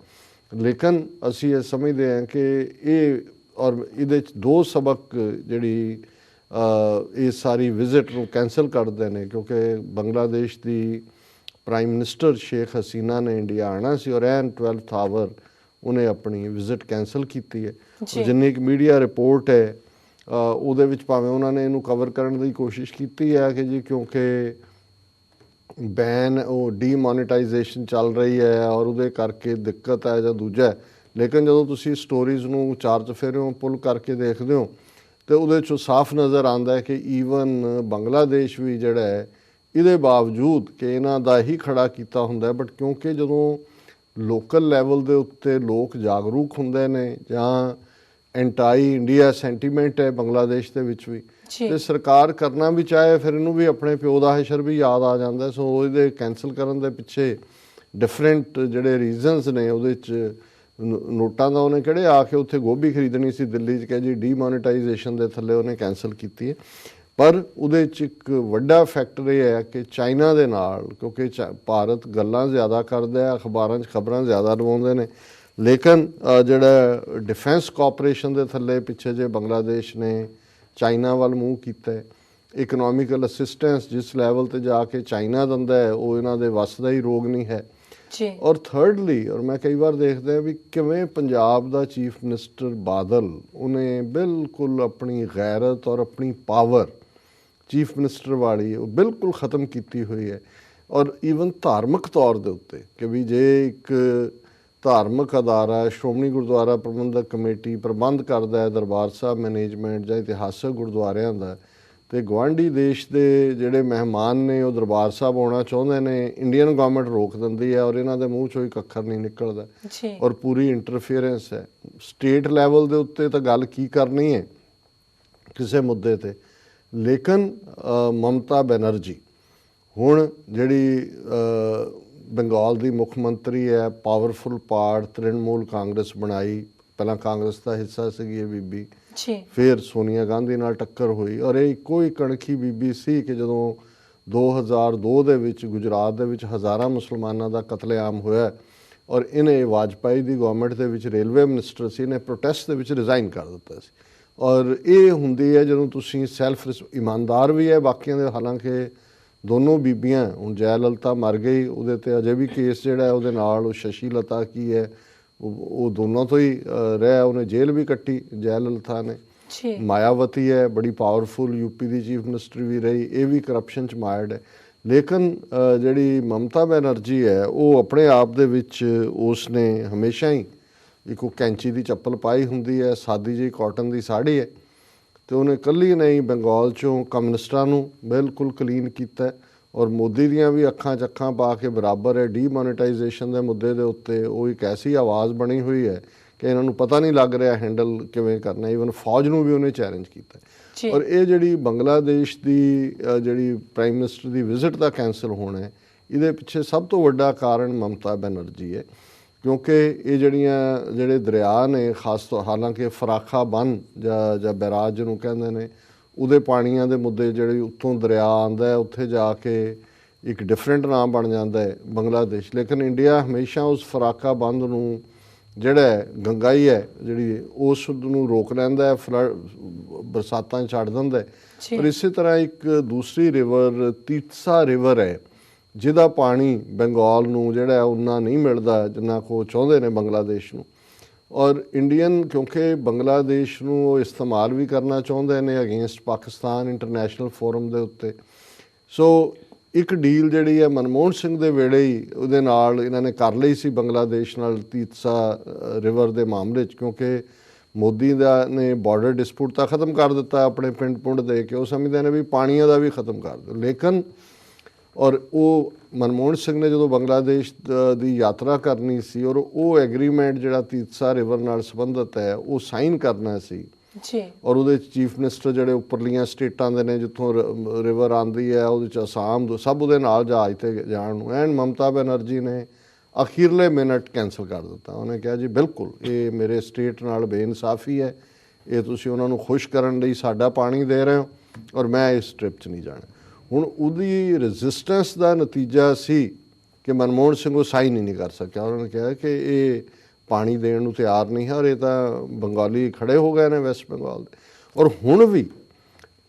ਲੇਕਿਨ ਅਸੀਂ ਇਹ ਸਮਝਦੇ ਹਾਂ ਕਿ ਇਹ ਔਰ ਇਹਦੇ ਚ ਦੋ ਸਬਕ ਜਿਹੜੀ ਇਹ ਸਾਰੀ ਵਿਜ਼ਿਟ ਨੂੰ ਕੈਨਸਲ ਕਰਦੇ ਨੇ, ਕਿਉਂਕਿ ਬੰਗਲਾਦੇਸ਼ ਦੀ ਪ੍ਰਾਈਮ ਮਿਨਿਸਟਰ ਸ਼ੇਖ ਹਸੀਨਾ ਨੇ ਇੰਡੀਆ ਆਣਾ ਸੀ ਔਰ ਐਨ 12th ਆਵਰ ਉਹਨੇ ਆਪਣੀ ਵਿਜ਼ਿਟ ਕੈਨਸਲ ਕੀਤੀ ਹੈ ਜਿੰਨੀ ਇੱਕ ਮੀਡੀਆ ਰਿਪੋਰਟ ਹੈ ਉਹਦੇ ਵਿੱਚ ਭਾਵੇਂ ਉਹਨਾਂ ਨੇ ਇਹਨੂੰ ਕਵਰ ਕਰਨ ਦੀ ਕੋਸ਼ਿਸ਼ ਕੀਤੀ ਹੈ ਕਿ ਜੀ ਕਿਉਂਕਿ ਬੈਨ ਉਹ ਡੀਮੋਨੇਟਾਈਜੇਸ਼ਨ ਚੱਲ ਰਹੀ ਹੈ ਔਰ ਉਹਦੇ ਕਰਕੇ ਦਿੱਕਤ ਹੈ ਜਾਂ ਦੂਜਾ। ਲੇਕਿਨ ਜਦੋਂ ਤੁਸੀਂ ਸਟੋਰੀਜ਼ ਨੂੰ ਚਾਰ ਚਫੇਰਿਓਂ ਪੁੱਲ ਕਰਕੇ ਦੇਖਦੇ ਹੋ ਤੇ ਉਹਦੇ ਚੋਂ ਸਾਫ਼ ਨਜ਼ਰ ਆਉਂਦਾ ਹੈ ਕਿ ਈਵਨ ਬੰਗਲਾਦੇਸ਼ ਵੀ ਜਿਹੜਾ ਹੈ ਇਹਦੇ ਬਾਵਜੂਦ ਕਿ ਇਹਨਾਂ ਦਾ ਹੀ ਖੜਾ ਕੀਤਾ ਹੁੰਦਾ ਬਟ ਕਿਉਂਕਿ ਜਦੋਂ ਲੋਕਲ ਲੈਵਲ ਦੇ ਉੱਤੇ ਲੋਕ ਜਾਗਰੂਕ ਹੁੰਦੇ ਨੇ ਜਾਂ ਐਂਟਾਈ ਇੰਡੀਆ ਸੈਂਟੀਮੈਂਟ ਹੈ ਬੰਗਲਾਦੇਸ਼ ਦੇ ਵਿੱਚ ਵੀ ਤੇ ਸਰਕਾਰ ਕਰਨਾ ਵੀ ਚਾਹੇ ਫਿਰ ਇਹਨੂੰ ਵੀ ਆਪਣੇ ਪਿਓ ਦਾ ਹਸ਼ਰ ਵੀ ਯਾਦ ਆ ਜਾਂਦਾ ਸੋ ਉਹਦੇ ਕੈਨਸਲ ਕਰਨ ਦੇ ਪਿੱਛੇ ਡਿਫਰੈਂਟ ਜਿਹੜੇ ਰੀਜ਼ਨਸ ਨੇ ਉਹਦੇ ਚ ਨੋ- ਨੋਟਾਂ ਦਾ ਉਹਨੇ ਕਿਹੜੇ ਆ ਕੇ ਉੱਥੇ ਗੋਭੀ ਖਰੀਦਣੀ ਸੀ ਦਿੱਲੀ 'ਚ ਕਹੇ ਜੀ ਡੀਮੋਨੇਟਾਈਜੇਸ਼ਨ ਦੇ ਥੱਲੇ ਉਹਨੇ ਕੈਨਸਲ ਕੀਤੀ ਹੈ। ਪਰ ਉਹਦੇ 'ਚ ਇੱਕ ਵੱਡਾ ਫੈਕਟਰ ਇਹ ਹੈ ਕਿ ਚਾਈਨਾ ਦੇ ਨਾਲ ਕਿਉਂਕਿ ਭਾਰਤ ਗੱਲਾਂ ਜ਼ਿਆਦਾ ਕਰਦਾ ਹੈ ਅਖਬਾਰਾਂ 'ਚ ਖਬਰਾਂ ਜ਼ਿਆਦਾ ਲਵਾਉਂਦੇ ਨੇ। ਲੇਕਿਨ ਜਿਹੜਾ ਡਿਫੈਂਸ ਕੋਆਪਰੇਸ਼ਨ ਦੇ ਥੱਲੇ ਪਿੱਛੇ ਜੇ ਬੰਗਲਾਦੇਸ਼ ਨੇ ਚਾਈਨਾ ਵੱਲ ਮੂਵ ਕੀਤਾ ਇਕਨੋਮਿਕਲ ਅਸਿਸਟੈਂਸ ਜਿਸ ਲੈਵਲ ਤੇ ਜਾ ਕੇ ਚਾਈਨਾ ਦਿੰਦਾ ਹੈ ਉਹ ਇਹਨਾਂ ਦੇ ਵੱਸ ਦਾ ਹੀ ਰੋਗ ਨਹੀਂ ਹੈ। ਜੀ। ਔਰ ਥਰਡਲੀ ਔਰ ਮੈਂ ਕਈ ਵਾਰ ਦੇਖਦਾ ਵੀ ਕਿਵੇਂ ਪੰਜਾਬ ਦਾ ਚੀਫ ਮਿਨਿਸਟਰ ਬਾਦਲ ਉਹਨੇ ਬਿਲਕੁਲ ਆਪਣੀ ਗੈਰਤ ਔਰ ਆਪਣੀ ਪਾਵਰ ਚੀਫ ਮਿਨਿਸਟਰ ਵਾਲੀ ਉਹ ਬਿਲਕੁਲ ਖਤਮ ਕੀਤੀ ਹੋਈ ਹੈ। ਔਰ ਈਵਨ ਧਾਰਮਿਕ ਤੌਰ ਦੇ ਉੱਤੇ ਕਿ ਵੀ ਜੇ ਇੱਕ ਧਾਰਮਿਕ ਅਦਾਰਾ ਸ਼੍ਰੋਮਣੀ ਗੁਰਦੁਆਰਾ ਪ੍ਰਬੰਧਕ ਕਮੇਟੀ ਪ੍ਰਬੰਧ ਕਰਦਾ ਹੈ ਦਰਬਾਰ ਸਾਹਿਬ ਮੈਨੇਜਮੈਂਟ ਜਾਂ ਇਤਿਹਾਸਕ ਗੁਰਦੁਆਰਿਆਂ ਦਾ ਤੇ ਗਵਾਂਢੀ ਦੇਸ਼ ਦੇ ਜਿਹੜੇ ਮਹਿਮਾਨ ਨੇ ਉਹ ਦਰਬਾਰ ਸਾਹਿਬ ਆਉਣਾ ਚਾਹੁੰਦੇ ਨੇ ਇੰਡੀਅਨ ਗਵਰਨਮੈਂਟ ਰੋਕ ਦਿੰਦੀ ਹੈ ਔਰ ਇਹਨਾਂ ਦੇ ਮੂੰਹ ਚੋਂ ਇੱਕ ਅੱਖਰ ਨਹੀਂ ਨਿਕਲਦਾ। ਔਰ ਪੂਰੀ ਇੰਟਰਫੇਰੈਂਸ ਹੈ। ਸਟੇਟ ਲੈਵਲ ਦੇ ਉੱਤੇ ਤਾਂ ਗੱਲ ਕੀ ਕਰਨੀ ਹੈ? ਕਿਸੇ ਮੁੱਦੇ ਤੇ। ਲੇਕਿਨ ਮਮਤਾ ਬੈਨਰਜੀ। ਹੁਣ ਜਿਹੜੀ ਬੰਗਾਲ ਦੀ ਮੁੱਖ ਮੰਤਰੀ ਹੈ ਪਾਵਰਫੁਲ ਪਾਰਟ ਤ੍ਰਿਣਮੂਲ ਕਾਂਗਰਸ ਬਣਾਈ। ਪਹਿਲਾਂ ਕਾਂਗਰਸ ਦਾ ਹਿੱਸਾ ਸੀਗੀ ਇਹ ਬੀਬੀ। ਜੀ। ਫਿਰ ਸੋਨੀਆ ਗਾਂਧੀ ਨਾਲ ਟੱਕਰ ਹੋਈ ਔਰ ਇਹ ਇੱਕੋ ਹੀ ਕਣਖੀ ਬੀਬੀ ਸੀ ਕਿ ਜਦੋਂ 2002 ਦੇ ਵਿੱਚ ਗੁਜਰਾਤ ਦੇ ਵਿੱਚ ਹਜ਼ਾਰਾਂ ਮੁਸਲਮਾਨਾਂ ਦਾ ਕਤਲੇਆਮ ਹੋਇਆ ਔਰ ਇਹਨੇ ਵਾਜਪਾਈ ਦੀ ਗਵਰਨਮੈਂਟ ਦੇ ਵਿੱਚ ਰੇਲਵੇ ਮਿਨਿਸਟਰ ਸੀ ਨੇ ਪ੍ਰੋਟੈਸਟ ਦੇ ਵਿੱਚ ਰਿਜ਼ਾਈਨ ਕਰ ਦਿੱਤਾ ਸੀ। ਔਰ ਇਹ ਹੁੰਦੀ ਹੈ ਜਦੋਂ ਤੁਸੀਂ ਸੈਲਫ ਇਮਾਨਦਾਰ ਵੀ ਹੈ ਬਾਕੀਆਂ ਦੇ ਹਾਲਾਂਕਿ ਦੋਨੋਂ ਬੀਬੀਆਂ ਹੁਣ ਜੈ ਲਲਤਾ ਮਰ ਗਈ ਉਹਦੇ ਤੇ ਅਜੇ ਵੀ ਕੇਸ ਜਿਹੜਾ ਹੈ ਉਹਦੇ ਨਾਲ ਉਹ ਸ਼ਸ਼ੀ ਲਤਾ ਕੀ ਹੈ ਉਹ ਦੋਨੋਂ ਤੋਂ ਹੀ ਰਿਹਾ ਉਹਨੇ ਜੇਲ੍ਹ ਵੀ ਕੱਟੀ ਜੈ ਲਲਤਾ ਨੇ। ਜੀ। ਮਾਇਆਵਤੀ ਹੈ ਬੜੀ ਪਾਵਰਫੁਲ ਯੂਪੀ ਦੀ ਚੀਫ ਮਿਨਿਸਟਰ ਵੀ ਰਹੀ ਇਹ ਵੀ ਕਰਪਸ਼ਨ ਚ ਮਾਇਰਡ ਹੈ। ਲੇਕਿਨ ਜਿਹੜੀ ਮਮਤਾ ਬੈਨਰਜੀ ਹੈ ਉਹ ਆਪਣੇ ਆਪ ਦੇ ਵਿੱਚ ਉਸ ਨੇ ਹਮੇਸ਼ਾ ਹੀ ਇੱਕ ਉਹ ਕੈਂਚੀ ਦੀ ਚੱਪਲ ਪਾਈ ਹੁੰਦੀ ਹੈ ਸਾਦੀ ਜਿਹੀ ਕਾਟਨ ਦੀ ਸਾੜੀ ਹੈ ਤੇ ਉਹਨੇ ਕੱਲੀ ਨਹੀਂ ਬੰਗਾਲ ਚੋਂ ਕਮਿਊਨਿਸਟਾਂ ਨੂੰ ਬਿਲਕੁਲ ਕਲੀਨ ਕੀਤਾ ਔਰ ਮੋਦੀ ਦੀਆਂ ਵੀ ਅੱਖਾਂ 'ਚ ਅੱਖਾਂ ਪਾ ਕੇ ਬਰਾਬਰ ਹੈ ਡੀਮੋਨੇਟਾਈਜੇਸ਼ਨ ਦੇ ਮੁੱਦੇ ਦੇ ਉੱਤੇ ਉਹ ਇੱਕ ਐਸੀ ਆਵਾਜ਼ ਬਣੀ ਹੋਈ ਹੈ ਕਿ ਇਹਨਾਂ ਨੂੰ ਪਤਾ ਨਹੀਂ ਲੱਗ ਰਿਹਾ ਹੈਂਡਲ ਕਿਵੇਂ ਕਰਨਾ ਈਵਨ ਫੌਜ ਨੂੰ ਵੀ ਉਹਨੇ ਚੈਲੰਜ ਕੀਤਾ ਜੀ। ਔਰ ਇਹ ਜਿਹੜੀ ਬੰਗਲਾਦੇਸ਼ ਦੀ ਜਿਹੜੀ ਪ੍ਰਾਈਮ ਮਿਨਿਸਟਰ ਦੀ ਵਿਜ਼ਿਟ ਦਾ ਕੈਨਸਲ ਹੋਣਾ ਹੈ ਇਹਦੇ ਪਿੱਛੇ ਸਭ ਤੋਂ ਵੱਡਾ ਕਾਰਨ ਮਮਤਾ ਬੈਨਰਜੀ ਹੈ ਕਿਉਂਕਿ ਇਹ ਜਿਹੜੀਆਂ ਜਿਹੜੇ ਦਰਿਆ ਨੇ ਖਾਸ ਤੌਰ ਹਾਲਾਂਕਿ ਫਰਾਖਾ ਬੰਨ ਜਾਂ ਜਾਂ ਬੈਰਾਜ ਜਿਹਨੂੰ ਕਹਿੰਦੇ ਨੇ ਉਹਦੇ ਪਾਣੀਆਂ ਦੇ ਮੁੱਦੇ ਜਿਹੜੇ ਉੱਥੋਂ ਦਰਿਆ ਆਂਦਾ ਹੈ ਉੱਥੇ ਜਾ ਕੇ ਇੱਕ ਡਿਫਰੈਂਟ ਨਾਮ ਬਣ ਜਾਂਦਾ ਹੈ ਬੰਗਲਾਦੇਸ਼ ਲੇਕਿਨ ਇੰਡੀਆ ਹਮੇਸ਼ਾ ਉਸ ਫਰਾਕਾ ਬੰਦ ਨੂੰ ਜਿਹੜਾ ਹੈ ਗੰਗਾਈ ਹੈ ਜਿਹੜੀ ਉਸ ਨੂੰ ਰੋਕ ਲੈਂਦਾ ਹੈ ਫਲੱਡ ਬਰਸਾਤਾਂ ਛੱਡ ਦਿੰਦਾ ਹੈ। ਪਰ ਇਸੇ ਤਰ੍ਹਾਂ ਇੱਕ ਦੂਸਰੀ ਰਿਵਰ ਤੀਤਸਾ ਰਿਵਰ ਹੈ ਜਿਹਦਾ ਪਾਣੀ ਬੰਗਾਲ ਨੂੰ ਜਿਹੜਾ ਹੈ ਉਨਾ ਨਹੀਂ ਮਿਲਦਾ, ਜਿੰਨਾ ਕੋ ਚਾਹੁੰਦੇ ਨੇ ਬੰਗਲਾਦੇਸ਼ ਨੂੰ। ਔਰ ਇੰਡੀਅਨ, ਕਿਉਂਕਿ ਬੰਗਲਾਦੇਸ਼ ਨੂੰ ਉਹ ਇਸਤੇਮਾਲ ਵੀ ਕਰਨਾ ਚਾਹੁੰਦੇ ਨੇ ਅਗੇਂਸਟ ਪਾਕਿਸਤਾਨ ਇੰਟਰਨੈਸ਼ਨਲ ਫੋਰਮ ਦੇ ਉੱਤੇ। ਸੋ ਇੱਕ ਡੀਲ ਜਿਹੜੀ ਹੈ ਮਨਮੋਹਨ ਸਿੰਘ ਦੇ ਵੇਲੇ ਹੀ ਉਹਦੇ ਨਾਲ ਇਹਨਾਂ ਨੇ ਕਰ ਲਈ ਸੀ ਬੰਗਲਾਦੇਸ਼ ਨਾਲ ਤੀਤਸਾ ਰਿਵਰ ਦੇ ਮਾਮਲੇ 'ਚ, ਕਿਉਂਕਿ ਮੋਦੀ ਦਾ ਨੇ ਬਾਰਡਰ ਡਿਸਪਿਊਟ ਤਾਂ ਖਤਮ ਕਰ ਦਿੱਤਾ ਆਪਣੇ ਪਿੰਡ ਪੁੰਡ ਦੇ ਕੇ ਉਹ ਸਮਝਦੇ ਨੇ ਵੀ ਪਾਣੀਆਂ ਦਾ ਵੀ ਖਤਮ ਕਰ ਦਿਓ ਲੇਕਿਨ ਔਰ ਉਹ ਮਨਮੋਹਨ ਸਿੰਘ ਨੇ ਜਦੋਂ ਬੰਗਲਾਦੇਸ਼ ਦ- ਯਾਤਰਾ ਕਰਨੀ ਸੀ ਔਰ ਉਹ ਐਗਰੀਮੈਂਟ ਜਿਹੜਾ ਤੀਤਸਾ ਰਿਵਰ ਨਾਲ ਸੰਬੰਧਿਤ ਹੈ ਉਹ ਸਾਈਨ ਕਰਨਾ ਸੀ। ਜੀ। ਔਰ ਉਹਦੇ ਚੀਫ ਮਿਨਿਸਟਰ ਜਿਹੜੇ ਉੱਪਰਲੀਆਂ ਸਟੇਟਾਂ ਦੇ ਨੇ ਜਿੱਥੋਂ ਰਿਵਰ ਆਂਦੀ ਹੈ ਉਹਦੇ ਚ ਅਸਾਮ ਸਭ ਉਹਦੇ ਨਾਲ ਜਹਾਜ਼ ਤੇ ਜਾਣ ਨੂੰ। ਐਂਡ ਮਮਤਾ ਬੈਨਰਜੀ ਨੇ ਅਖੀਰਲੇ ਮਿੰਟ ਕੈਨਸਲ ਕਰ ਦਿੱਤਾ। ਉਹਨੇ ਕਿਹਾ ਜੀ ਬਿਲਕੁਲ ਇਹ ਮੇਰੇ ਸਟੇਟ ਨਾਲ ਬੇਇਨਸਾਫੀ ਹੈ। ਇਹ ਤੁਸੀਂ ਉਹਨਾਂ ਨੂੰ ਖੁਸ਼ ਕਰਨ ਲਈ ਸਾਡਾ ਪਾਣੀ ਦੇ ਰਹੇ ਹੋ ਔਰ ਮੈਂ ਇਸ ਟ੍ਰਿਪ 'ਚ ਨਹੀਂ ਜਾਣਾ। ਹੁਣ ਉਹਦੀ ਰੈਜ਼ਿਸਟੈਂਸ ਦਾ ਨਤੀਜਾ ਸੀ ਕਿ ਮਨਮੋਹਨ ਸਿੰਘ ਉਹ ਸਾਈਨ ਹੀ ਨਹੀਂ ਕਰ ਸਕਿਆ। ਉਹਨਾਂ ਨੇ ਕਿਹਾ ਕਿ ਇਹ ਪਾਣੀ ਦੇਣ ਨੂੰ ਤਿਆਰ ਨਹੀਂ ਹੈ ਔਰ ਇਹ ਤਾਂ ਬੰਗਾਲੀ ਖੜੇ ਹੋ ਗਏ ਨੇ ਵੈਸਟ ਬੰਗਾਲ ਦੇ। ਔਰ ਹੁਣ ਵੀ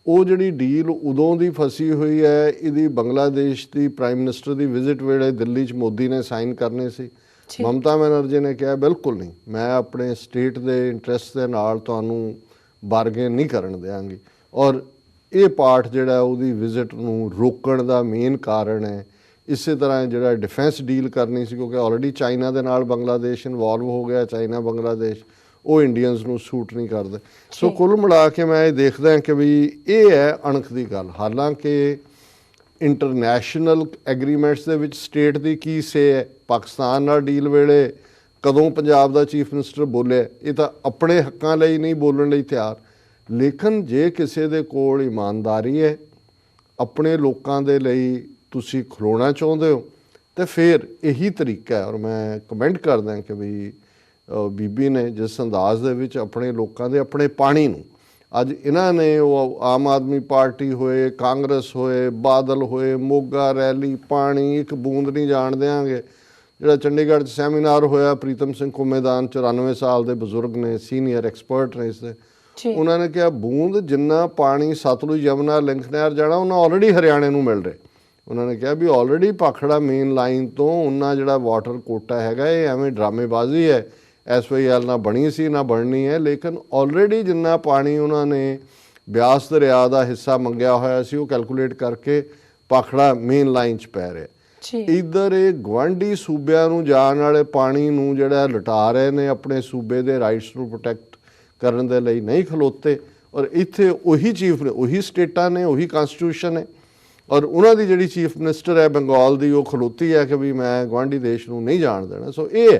ਉਹ ਜਿਹੜੀ ਡੀਲ ਉਦੋਂ ਦੀ ਫਸੀ ਹੋਈ ਹੈ ਇਹਦੀ ਬੰਗਲਾਦੇਸ਼ ਦੀ ਪ੍ਰਾਈਮ ਮਿਨਿਸਟਰ ਦੀ ਵਿਜ਼ਿਟ ਵੇਲੇ ਦਿੱਲੀ 'ਚ ਮੋਦੀ ਨੇ ਸਾਈਨ ਕਰਨੇ ਸੀ। ਮਮਤਾ ਬੈਨਰਜੀ ਨੇ ਕਿਹਾ ਬਿਲਕੁਲ ਨਹੀਂ ਮੈਂ ਆਪਣੇ ਸਟੇਟ ਦੇ ਇੰਟਰਸਟ ਦੇ ਨਾਲ ਤੁਹਾਨੂੰ ਬਾਰਗੇਨ ਨਹੀਂ ਕਰਨ ਦਿਆਂਗੀ। ਔਰ ਇਹ ਪਾਰਟ ਜਿਹੜਾ ਉਹਦੀ ਵਿਜ਼ਿਟ ਨੂੰ ਰੋਕਣ ਦਾ ਮੇਨ ਕਾਰਨ ਹੈ। ਇਸੇ ਤਰ੍ਹਾਂ ਜਿਹੜਾ ਡਿਫੈਂਸ ਡੀਲ ਕਰਨੀ ਸੀ ਕਿਉਂਕਿ ਆਲਰੇਡੀ ਚਾਈਨਾ ਦੇ ਨਾਲ ਬੰਗਲਾਦੇਸ਼ ਇਨਵੋਲਵ ਹੋ ਗਿਆ ਚਾਈਨਾ ਬੰਗਲਾਦੇਸ਼ ਉਹ ਇੰਡੀਅਨਸ ਨੂੰ ਸੂਟ ਨਹੀਂ ਕਰਦੇ। ਸੋ। ਕੁੱਲ ਮਿਲਾ ਕੇ ਮੈਂ ਇਹ ਦੇਖਦਾ ਹਾਂ ਕਿ ਵੀ ਇਹ ਹੈ ਅਣਖ ਦੀ ਗੱਲ। ਹਾਲਾਂਕਿ ਇੰਟਰਨੈਸ਼ਨਲ ਐਗਰੀਮੈਂਟਸ ਦੇ ਵਿੱਚ ਸਟੇਟ ਦੀ ਕੀ ਸੇ ਹੈ? ਪਾਕਿਸਤਾਨ ਨਾਲ ਡੀਲ ਵੇਲੇ ਕਦੋਂ ਪੰਜਾਬ ਦਾ ਚੀਫ ਮਿਨਿਸਟਰ ਬੋਲਿਆ ਇਹ ਤਾਂ ਆਪਣੇ ਹੱਕਾਂ ਲਈ ਨਹੀਂ ਬੋਲਣ ਲਈ ਤਿਆਰ। ਲੇਕਿਨ ਜੇ ਕਿਸੇ ਦੇ ਕੋਲ ਇਮਾਨਦਾਰੀ ਹੈ, ਆਪਣੇ ਲੋਕਾਂ ਦੇ ਲਈ ਤੁਸੀਂ ਖਲੋਣਾ ਚਾਹੁੰਦੇ ਹੋ, ਤੇ ਫਿਰ ਇਹੀ ਤਰੀਕਾ ਹੈ। ਔਰ ਮੈਂ ਕਮੈਂਟ ਕਰਦਾ ਕਿ ਵੀ ਬੀਬੀ ਨੇ ਜਿਸ ਅੰਦਾਜ਼ ਦੇ ਵਿੱਚ ਆਪਣੇ ਲੋਕਾਂ ਦੇ ਆਪਣੇ ਪਾਣੀ ਨੂੰ, ਅੱਜ ਇਹਨਾਂ ਨੇ ਉਹ ਆਮ ਆਦਮੀ ਪਾਰਟੀ ਹੋਏ, ਕਾਂਗਰਸ ਹੋਏ, ਬਾਦਲ ਹੋਏ, ਮੋਗਾ, ਰੈਲੀ, ਪਾਣੀ, ਇੱਕ ਬੂੰਦ ਨਹੀਂ ਜਾਣ ਦਿਆਂਗੇ। ਜਿਹੜਾ ਚੰਡੀਗੜ੍ਹ 'ਚ ਸੈਮੀਨਾਰ ਹੋਇਆ, ਪ੍ਰੀਤਮ ਸਿੰਘ ਕੁਮੇਦਾਨ 94 ਸਾਲ ਦੇ ਬਜ਼ੁਰਗ ਨੇ, ਸੀਨੀਅਰ ਐਕਸਪਰਟ ਨੇ ਇਸ ਦੇ। ਉਹਨਾਂ ਨੇ ਕਿਹਾ ਬੂੰਦ ਜਿੰਨਾ ਪਾਣੀ ਸਤਲੁਜ ਯਮਨਾ ਲਿੰਕ ਨਹਿਰ ਜਾਣਾ ਉਹਨਾਂ ਆਲਰੇਡੀ ਹਰਿਆਣੇ ਨੂੰ ਮਿਲ ਰਿਹਾ। ਉਹਨਾਂ ਨੇ ਕਿਹਾ ਵੀ ਆਲਰੇਡੀ ਪਾਖੜਾ ਮੇਨ ਲਾਈਨ ਤੋਂ ਉਹਨਾਂ ਜਿਹੜਾ ਵਾਟਰ ਕੋਟਾ ਹੈਗਾ ਇਹ ਐਵੇਂ ਡਰਾਮੇਬਾਜ਼ੀ ਹੈ। ਐਸਵਾਈਐਲ ਨਾ ਬਣੀ ਸੀ ਨਾ ਬਣਨੀ ਹੈ ਲੇਕਿਨ ਆਲਰੇਡੀ ਜਿੰਨਾ ਪਾਣੀ ਉਹਨਾਂ ਨੇ ਬਿਆਸ ਦਰਿਆ ਦਾ ਹਿੱਸਾ ਮੰਗਿਆ ਹੋਇਆ ਸੀ ਉਹ ਕੈਲਕੂਲੇਟ ਕਰਕੇ ਪਾਖੜਾ ਮੇਨ ਲਾਈਨ 'ਚ ਪੈ ਰਿਹਾ ਜੀ। ਇਧਰ ਇਹ ਗਵਾਂਢੀ ਸੂਬਿਆਂ ਨੂੰ ਜਾਣ ਵਾਲੇ ਪਾਣੀ ਨੂੰ ਜਿਹੜਾ ਲਟਾ ਰਹੇ ਨੇ ਆਪਣੇ ਸੂਬੇ ਦੇ ਰਾਈਟਸ ਨੂੰ ਪ੍ਰੋਟੈਕਟ ਕਰਨ ਦੇ ਲਈ ਨਹੀਂ ਖਲੋਤੇ ਔਰ ਇੱਥੇ ਉਹੀ ਚੀਫ ਨੇ ਉਹੀ ਸਟੇਟਾਂ ਨੇ ਉਹੀ ਕਨਸਟੀਟਿਊਸ਼ਨ ਹੈ ਔਰ ਉਹਨਾਂ ਦੀ ਜਿਹੜੀ ਚੀਫ ਮਿਨਿਸਟਰ ਹੈ ਬੰਗਾਲ ਦੀ ਉਹ ਖਲੋਤੀ ਹੈ ਕਿ ਵੀ ਮੈਂ ਗਵਾਂਢੀ ਦੇਸ਼ ਨੂੰ ਨਹੀਂ ਜਾਣ ਦੇਣਾ ਸੋ ਇਹ ਹੈ।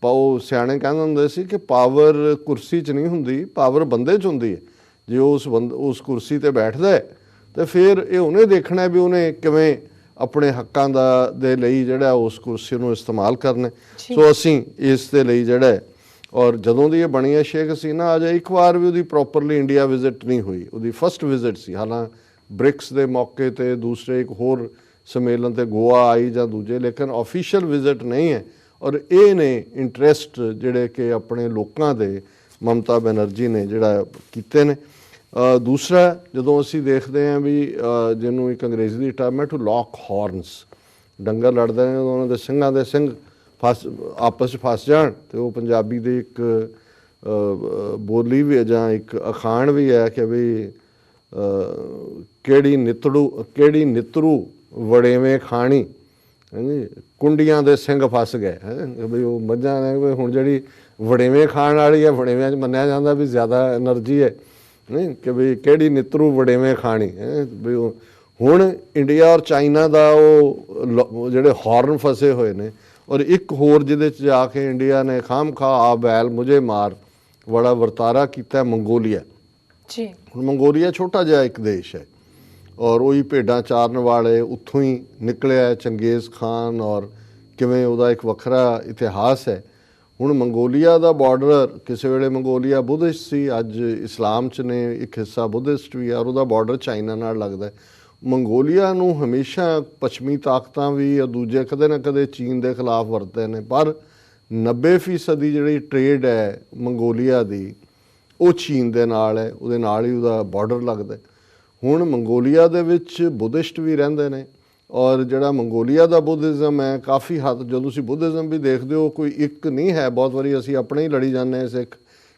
ਪਾਉ ਸਿਆਣੇ ਕਹਿੰਦੇ ਹੁੰਦੇ ਸੀ ਕਿ ਪਾਵਰ ਕੁਰਸੀ 'ਚ ਨਹੀਂ ਹੁੰਦੀ ਪਾਵਰ ਬੰਦੇ 'ਚ ਹੁੰਦੀ ਹੈ ਜੇ ਉਹ ਉਸ ਬੰਦ ਉਸ ਕੁਰਸੀ ਤੇ ਬੈਠਦਾ ਹੈ ਤੇ ਫਿਰ ਇਹ ਉਹਨੇ ਦੇਖਣਾ ਹੈ ਵੀ ਉਹਨੇ ਕਿਵੇਂ ਆਪਣੇ ਹੱਕਾਂ ਦਾ ਦੇ ਲਈ ਜਿਹੜਾ ਉਸ ਕੁਰਸੀ ਨੂੰ ਇਸਤੇਮਾਲ ਕਰਨਾ। ਸੋ ਅਸੀਂ ਇਸ ਦੇ ਲਈ ਜਿਹੜਾ ਔਰ ਜਦੋਂ ਦੀ ਇਹ ਬਣੀ ਹੈ, ਸ਼ੇਖ ਹਸੀਨਾ, ਅਜੇ ਇੱਕ ਵਾਰ ਵੀ ਉਹਦੀ ਪ੍ਰੋਪਰਲੀ ਇੰਡੀਆ ਵਿਜ਼ਿਟ ਨਹੀਂ ਹੋਈ। ਉਹਦੀ ਫਰਸਟ ਵਿਜ਼ਿਟ ਸੀ। ਹਾਲਾਂ ਬ੍ਰਿਕਸ ਦੇ ਮੌਕੇ ਤੇ ਦੂਸਰੇ ਇੱਕ ਹੋਰ ਸੰਮੇਲਨ ਤੇ ਗੋਆ ਆਈ ਜਾਂ ਦੂਜੇ, ਲੇਕਿਨ ਆਫੀਸ਼ੀਅਲ ਵਿਜ਼ਿਟ ਨਹੀਂ ਹੈ। ਔਰ ਇਹ ਨੇ ਇੰਟਰਸਟ ਜਿਹੜੇ ਕਿ ਆਪਣੇ ਲੋਕਾਂ ਦੇ, ਮਮਤਾ ਬੈਨਰਜੀ ਨੇ ਜਿਹੜਾ ਕੀਤੇ ਨੇ। ਦੂਸਰਾ, ਜਦੋਂ ਅਸੀਂ ਦੇਖਦੇ ਹਾਂ ਵੀ ਜਿਹਨੂੰ ਇੱਕ ਅੰਗਰੇਜ਼ੀ ਦੀ ਟਰਮ ਹੈ ਟੂ ਲੌਕ ਹਾਰਨਸ ਡੰਗਰ ਲੜਦੇ ਨੇ, ਉਹਨਾਂ ਦੇ ਸਿੰਘਾਂ ਦੇ ਸਿੰਘ। ਫਸ, ਆਪਸ ਵਿੱਚ ਫਸ ਜਾਣ ਤੇ ਉਹ ਪੰਜਾਬੀ ਦੇ ਇੱਕ ਬੋਲੀ ਵੀ ਹੈ ਜਾਂ ਇੱਕ ਅਖਾਣ ਵੀ ਹੈ ਕਿ ਵੀ ਕਿਹੜੀ ਨਿਤੜੂ, ਕਿਹੜੀ ਨਿਤਰੂ ਵੜੇਵੇਂ ਖਾਣੀ, ਹਾਂਜੀ, ਕੁੰਡੀਆਂ ਦੇ ਸਿੰਘ ਫਸ ਗਏ, ਹੈ, ਵੀ ਉਹ ਮੱਝਾਂ ਨੇ ਹੁਣ ਜਿਹੜੀ ਵੜੇਵੇਂ ਖਾਣ ਵਾਲੀ ਹੈ, ਵੜੇਵਿਆਂ 'ਚ ਮੰਨਿਆ ਜਾਂਦਾ ਵੀ ਜ਼ਿਆਦਾ એનર્ਜੀ ਹੈ, ਨਹੀਂ, ਕਿ ਵੀ ਕਿਹੜੀ ਨਿਤਰੂ ਵੜੇਵੇਂ ਖਾਣੀ, ਹੈ, ਵੀ ਹੁਣ ਇੰਡੀਆ ਔਰ ਚਾਈਨਾ ਦਾ ਉਹ ਜਿਹੜੇ ਹਾਰਨ ਫਸੇ ਹੋਏ ਨੇ ਔਰ ਇੱਕ ਹੋਰ ਜਿਹਦੇ ਚ ਜਾ ਕੇ ਇੰਡੀਆ ਨੇ ਖਾਮਖਾ ਆ ਬੈਲ ਮੁਝੇ ਮਾਰ ਬੜਾ ਵਰਤਾਰਾ ਕੀਤਾ ਮੰਗੋਲੀਆ। ਜੀ। ਹੁਣ ਮੰਗੋਲੀਆ ਛੋਟਾ ਜਿਹਾ ਇੱਕ ਦੇਸ਼ ਹੈ ਔਰ ਉਹੀ ਭੇਡਾਂ ਚਾਰਨ ਵਾਲੇ ਉੱਥੋਂ ਹੀ ਨਿਕਲਿਆ ਚੰਗੇਜ਼ ਖਾਨ ਔਰ ਕਿਵੇਂ ਉਹਦਾ ਇੱਕ ਵੱਖਰਾ ਇਤਿਹਾਸ ਹੈ। ਹੁਣ ਮੰਗੋਲੀਆ ਦਾ ਬਾਰਡਰ ਕਿਸੇ ਵੇਲੇ ਮੰਗੋਲੀਆ ਬੁੱਧਿਸਟ ਸੀ ਅੱਜ ਇਸਲਾਮ ਚ ਨੇ ਇੱਕ ਹਿੱਸਾ ਬੁੱਧਿਸਟ ਵੀ ਹੈ ਔਰ ਉਹਦਾ ਬਾਰਡਰ ਚਾਈਨਾ ਨਾਲ ਲੱਗਦਾ ਹੈ। ਮੰਗੋਲੀਆ ਨੂੰ ਹਮੇਸ਼ਾ ਪੱਛਮੀ ਤਾਕਤਾਂ ਵੀ ਔਰ ਦੂਜੇ ਕਦੇ ਨਾ ਕਦੇ ਚੀਨ ਦੇ ਖਿਲਾਫ ਵਰਤੇ ਨੇ। ਪਰ 90% ਦੀ ਜਿਹੜੀ ਟ੍ਰੇਡ ਹੈ ਮੰਗੋਲੀਆ ਦੀ, ਉਹ ਚੀਨ ਦੇ ਨਾਲ ਹੈ, ਉਹਦੇ ਨਾਲ ਹੀ ਉਹਦਾ ਬਾਰਡਰ ਲੱਗਦਾ ਹੁਣ ਮੰਗੋਲੀਆ ਦੇ ਵਿੱਚ ਬੁੱਧਿਸਟ ਵੀ ਰਹਿੰਦੇ ਨੇ ਔਰ ਜਿਹੜਾ ਮੰਗੋਲੀਆ ਦਾ ਬੁੱਧਿਜ਼ਮ ਹੈ, ਕਾਫੀ ਹੱਦ ਜਦੋਂ ਤੁਸੀਂ ਬੁੱਧਿਜ਼ਮ ਵੀ ਦੇਖਦੇ ਹੋ, ਕੋਈ ਇੱਕ ਨਹੀਂ ਹੈ। ਬਹੁਤ ਵਾਰੀ ਅਸੀਂ ਆਪਣੇ ਹੀ ਲੜੀ ਜਾਂਦੇ ਹਾਂ ਸਿੱਖ,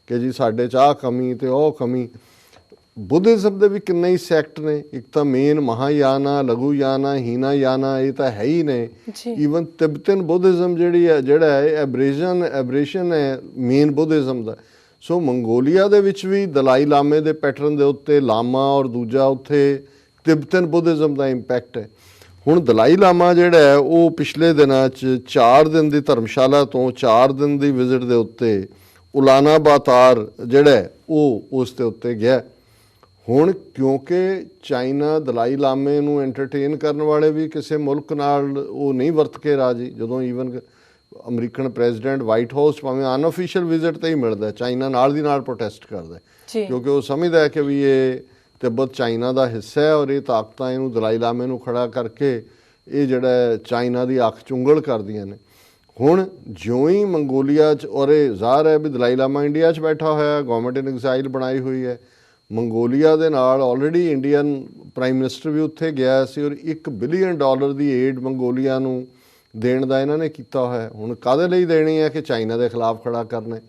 ਕਿ ਜੀ ਸਾਡੇ ਚ ਆਹ ਕਮੀ ਤੇ ਉਹ ਕਮੀ। ਬੁੱਧਿਜ਼ਮ ਦੇ ਵੀ ਕਿੰਨੇ ਹੀ ਸੈਕਟ ਨੇ। ਇੱਕ ਤਾਂ ਮੇਨ ਮਹਾਯਾਨਾ ਲਘੂ ਯਾਨਾ ਹੀਨਾ ਯਾਨਾ ਇਹ ਤਾਂ ਹੈ ਹੀ ਨੇ। ਈਵਨ ਤਿਬਤਨ ਬੁੱਧਿਜ਼ਮ ਜਿਹੜੀ ਹੈ ਜਿਹੜਾ ਹੈ ਐਬਰੇਸ਼ਨ ਐਬਰੇਸ਼ਨ ਹੈ ਮੇਨ ਬੁੱਧਿਜ਼ਮ ਦਾ। ਸੋ ਮੰਗੋਲੀਆ ਦੇ ਵਿੱਚ ਵੀ ਦਲਾਈ ਲਾਮੇ ਦੇ ਪੈਟਰਨ ਦੇ ਉੱਤੇ ਲਾਮਾ ਔਰ ਦੂਜਾ ਉੱਥੇ ਤਿਬਤਨ ਬੁੱਧਿਜ਼ਮ ਦਾ ਇੰਪੈਕਟ ਹੈ। ਹੁਣ ਦਲਾਈ ਲਾਮਾ ਜਿਹੜਾ ਹੈ ਉਹ ਪਿਛਲੇ ਦਿਨਾਂ 'ਚ 4 ਦਿਨ ਦੀ ਧਰਮਸ਼ਾਲਾ ਤੋਂ 4 ਦਿਨ ਦੀ ਵਿਜ਼ਿਟ ਦੇ ਉੱਤੇ ਉਲਾਨਾ ਬਾਤਾਰ ਜਿਹੜਾ ਉਹ ਉਸ ਦੇ ਉੱਤੇ ਗਿਆ। ਹੁਣ ਕਿਉਂਕਿ ਚਾਈਨਾ ਦਲਾਈ ਲਾਮੇ ਨੂੰ ਐਂਟਰਟੇਨ ਕਰਨ ਵਾਲੇ ਵੀ ਕਿਸੇ ਮੁਲਕ ਨਾਲ ਉਹ ਨਹੀਂ ਵਰਤ ਕੇ ਰਾਜੀ ਜਦੋਂ even American president White House ਭਾਵੇਂ ਅਨਅਫੀਸ਼ੀਅਲ ਵਿਜ਼ਿਟ ਤੇ ਹੀ ਮਿਲਦਾ ਚਾਈਨਾ ਨਾਲ ਦੀ ਨਾਲ ਪ੍ਰੋਟੈਸਟ ਕਰਦਾ ਕਿਉਂਕਿ ਉਹ ਸਮਝਦਾ ਹੈ ਕਿ ਵੀ ਇਹ ਤਿੱਬਤ ਚਾਈਨਾ ਦਾ ਹਿੱਸਾ ਹੈ ਔਰ ਇਹ ਤਾਕਤਾਂ ਇਹਨੂੰ ਦਲਾਈ ਲਾਮੇ ਨੂੰ ਖੜਾ ਕਰਕੇ ਇਹ ਜਿਹੜਾ ਚਾਈਨਾ ਦੀ ਅੱਖ ਚੁੰਗਲ ਕਰਦੀਆਂ ਨੇ। ਹੁਣ ਜਿਉਂ ਹੀ ਮੰਗੋਲੀਆ ਚ ਔਰ ਇਹ ਜ਼ਾਹਰ ਹੈ ਵੀ ਦਲਾਈ ਲਾਮਾ ਇੰਡੀਆ ਚ ਬੈਠਾ ਹੋਇਆ ਹੈ ਗਵਰਨਮੈਂਟ ਇਨ ਐਗਜ਼ਾਈਲ ਬਣਾਈ ਹੋਈ ਹੈ ਮੰਗੋਲੀਆ ਦੇ ਨਾਲ ਆਲਰੇਡੀ ਇੰਡੀਅਨ ਪ੍ਰਾਈਮ ਮਿਨਿਸਟਰ ਵੀ ਉੱਥੇ ਗਿਆ ਸੀ ਔਰ 1 ਬਿਲੀਅਨ ਡਾਲਰ ਦੀ ਏਡ ਮੰਗੋਲੀਆ ਨੂੰ ਦੇਣ ਦਾ ਇਹਨਾਂ ਨੇ ਕੀਤਾ ਹੋਇਆ ਹੈ। ਹੁਣ ਕਾਦੇ ਲਈ ਦੇਣੀ ਹੈ ਕਿ ਚਾਈਨਾ ਦੇ ਖਿਲਾਫ ਖੜਾ ਕਰਨੇ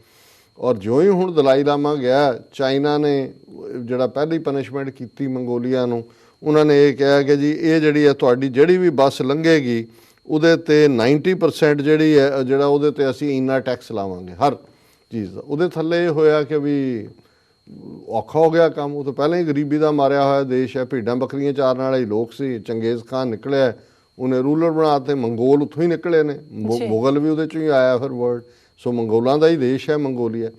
ਔਰ ਜੋ ਹੀ ਹੁਣ ਦਲਾਈ ਲਾਮਾ ਗਿਆ, ਚਾਈਨਾ ਨੇ ਜਿਹੜਾ ਪਹਿਲੀ ਪਨਿਸ਼ਮੈਂਟ ਕੀਤੀ ਮੰਗੋਲੀਆ ਨੂੰ, ਉਹਨਾਂ ਨੇ ਇਹ ਕਿਹਾ ਕਿ ਜੀ, ਇਹ ਜਿਹੜੀ ਹੈ ਤੁਹਾਡੀ ਜਿਹੜੀ ਵੀ ਬੱਸ ਲੰਘੇਗੀ, ਉਹਦੇ ਤੇ 90% ਜਿਹੜੀ ਹੈ, ਜਿਹੜਾ ਉਹਦੇ ਤੇ ਅਸੀਂ ਇੰਨਾ ਟੈਕਸ ਲਾਵਾਂਗੇ। ਹਰ ਚੀਜ਼ ਦਾ। ਉਹਦੇ ਥੱਲੇ ਇਹ ਹੋਇਆ ਕਿ ਵੀ ਔਖਾ ਹੋ ਗਿਆ ਕੰਮ। ਉਹ ਤਾਂ ਪਹਿਲਾਂ ਹੀ ਗਰੀਬੀ ਦਾ ਮਾਰਿਆ ਹੋਇਆ ਦੇਸ਼ ਹੈ। ਭੇਡਾਂ ਬੱਕਰੀਆਂ ਚਾਰਨ ਵਾਲੇ ਲੋਕ ਸੀ। ਚੰਗੇਜ਼ ਖਾਨ ਨਿਕਲਿਆ। ਉਹਨੇ ਰੂਲਰ ਬਣਾਤੇ ਮੰਗੋਲ ਉੱਥੋਂ ਹੀ ਨਿਕਲੇ ਨੇ। ਮੁਗਲ ਵੀ ਉਹਦੇ ਚੋਂ ਹੀ ਆਇਆ ਫਿਰ ਵਰਡ ਸੋ ਮੰਗੋਲਾਂ ਦਾ ਹੀ ਦੇਸ਼ ਹੈ ਮੰਗੋਲੀਆ।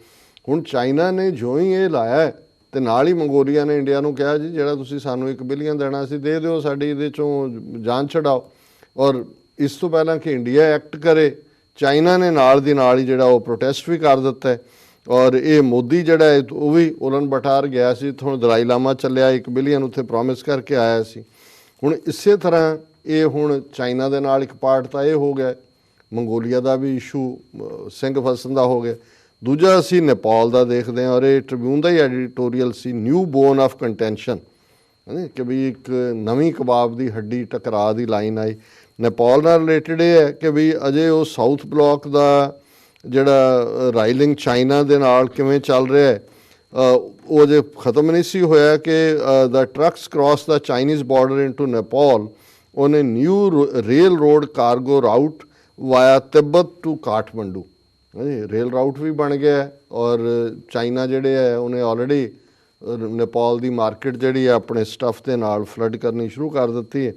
ਹੁਣ ਚਾਈਨਾ ਨੇ ਜੋ ਹੀ ਇਹ ਲਾਇਆ ਤੇ ਨਾਲ ਹੀ ਮੰਗੋਲੀਆ ਨੇ ਇੰਡੀਆ ਨੂੰ ਕਿਹਾ ਜੀ ਜਿਹੜਾ ਤੁਸੀਂ ਸਾਨੂੰ 1 ਬਿਲੀਅਨ ਦੇਣਾ ਸੀ ਦੇ ਦਿਓ। ਸਾਡੀ ਇਹਦੇ ਚੋਂ ਜਾਨ ਛਡਾਓ। ਔਰ ਇਸ ਤੋਂ ਪਹਿਲਾਂ ਕਿ ਇੰਡੀਆ ਐਕਟ ਕਰੇ ਚਾਈਨਾ ਨੇ ਨਾਲ ਦੀ ਨਾਲ ਹੀ ਜਿਹੜਾ ਉਹ ਪ੍ਰੋਟੈਸਟ ਵੀ ਕਰ ਦਿੱਤਾ ਹੈ। ਔਰ ਇਹ ਮੋਦੀ ਜਿਹੜਾ ਉਹ ਵੀ ਉਲਨ ਬਟਾਰ ਗਿਆ ਸੀ, ਇੱਥੋਂ ਦਲਾਈ ਲਾਮਾ ਚੱਲਿਆ 1 ਬਿਲੀਅਨ ਉੱਥੇ ਪ੍ਰੋਮਿਸ ਕਰਕੇ ਆਇਆ ਸੀ। ਹੁਣ ਇਸੇ ਤਰ੍ਹਾਂ ਇਹ ਹੁਣ ਚਾਈਨਾ ਦੇ ਨਾਲ ਇੱਕ ਪਾਰਟ ਤਾਂ ਇਹ ਹੋ ਗਿਆ, ਮੰਗੋਲੀਆ ਦਾ ਵੀ ਇਸ਼ੂ ਸਿੰਘ ਫਸਣ ਦਾ ਹੋ ਗਿਆ। ਦੂਜਾ ਅਸੀਂ ਨੇਪਾਲ ਦਾ ਦੇਖਦੇ ਹਾਂ ਔਰ ਇਹ ਟ੍ਰਿਬਿਊਨ ਦਾ ਹੀ ਐਡੀਟੋਰੀਅਲ ਸੀ ਨਿਊ ਬੋਨ ਆਫ ਕੰਟੈਂਸ਼ਨ ਹੈ ਕਿ ਵੀ ਇੱਕ ਨਵੀਂ ਕਬਾਬ ਦੀ ਹੱਡੀ ਟਕਰਾ ਦੀ ਲਾਈਨ ਆਈ। ਨੇਪਾਲ ਨਾਲ ਰਿਲੇਟਡ ਇਹ ਹੈ ਕਿ ਵੀ ਅਜੇ ਉਹ ਸਾਊਥ ਬਲਾਕ ਦਾ ਜਿਹੜਾ ਰਾਈਲਿੰਗ ਚਾਈਨਾ ਦੇ ਨਾਲ ਕਿਵੇਂ ਚੱਲ ਰਿਹਾ ਹੈ ਉਹ ਜੇ ਖਤਮ ਨਹੀਂ ਸੀ ਹੋਇਆ ਕਿ the trucks cross the Chinese border into Nepal on a new rail road cargo route via Tibet to Kathmandu ਹਾਂਜੀ ਰੇਲ ਰਾਊਟ ਵੀ ਬਣ ਗਿਆ ਔਰ ਚਾਈਨਾ ਜਿਹੜੇ ਹੈ, ਉਹਨੇ ਆਲਰੇਡੀ ਨੇਪਾਲ ਦੀ ਮਾਰਕੀਟ ਜਿਹੜੀ ਹੈ, ਆਪਣੇ ਸਟੱਫ ਦੇ ਨਾਲ ਫਲੱਡ ਕਰਨੀ ਸ਼ੁਰੂ ਕਰ ਦਿੱਤੀ ਹੈ।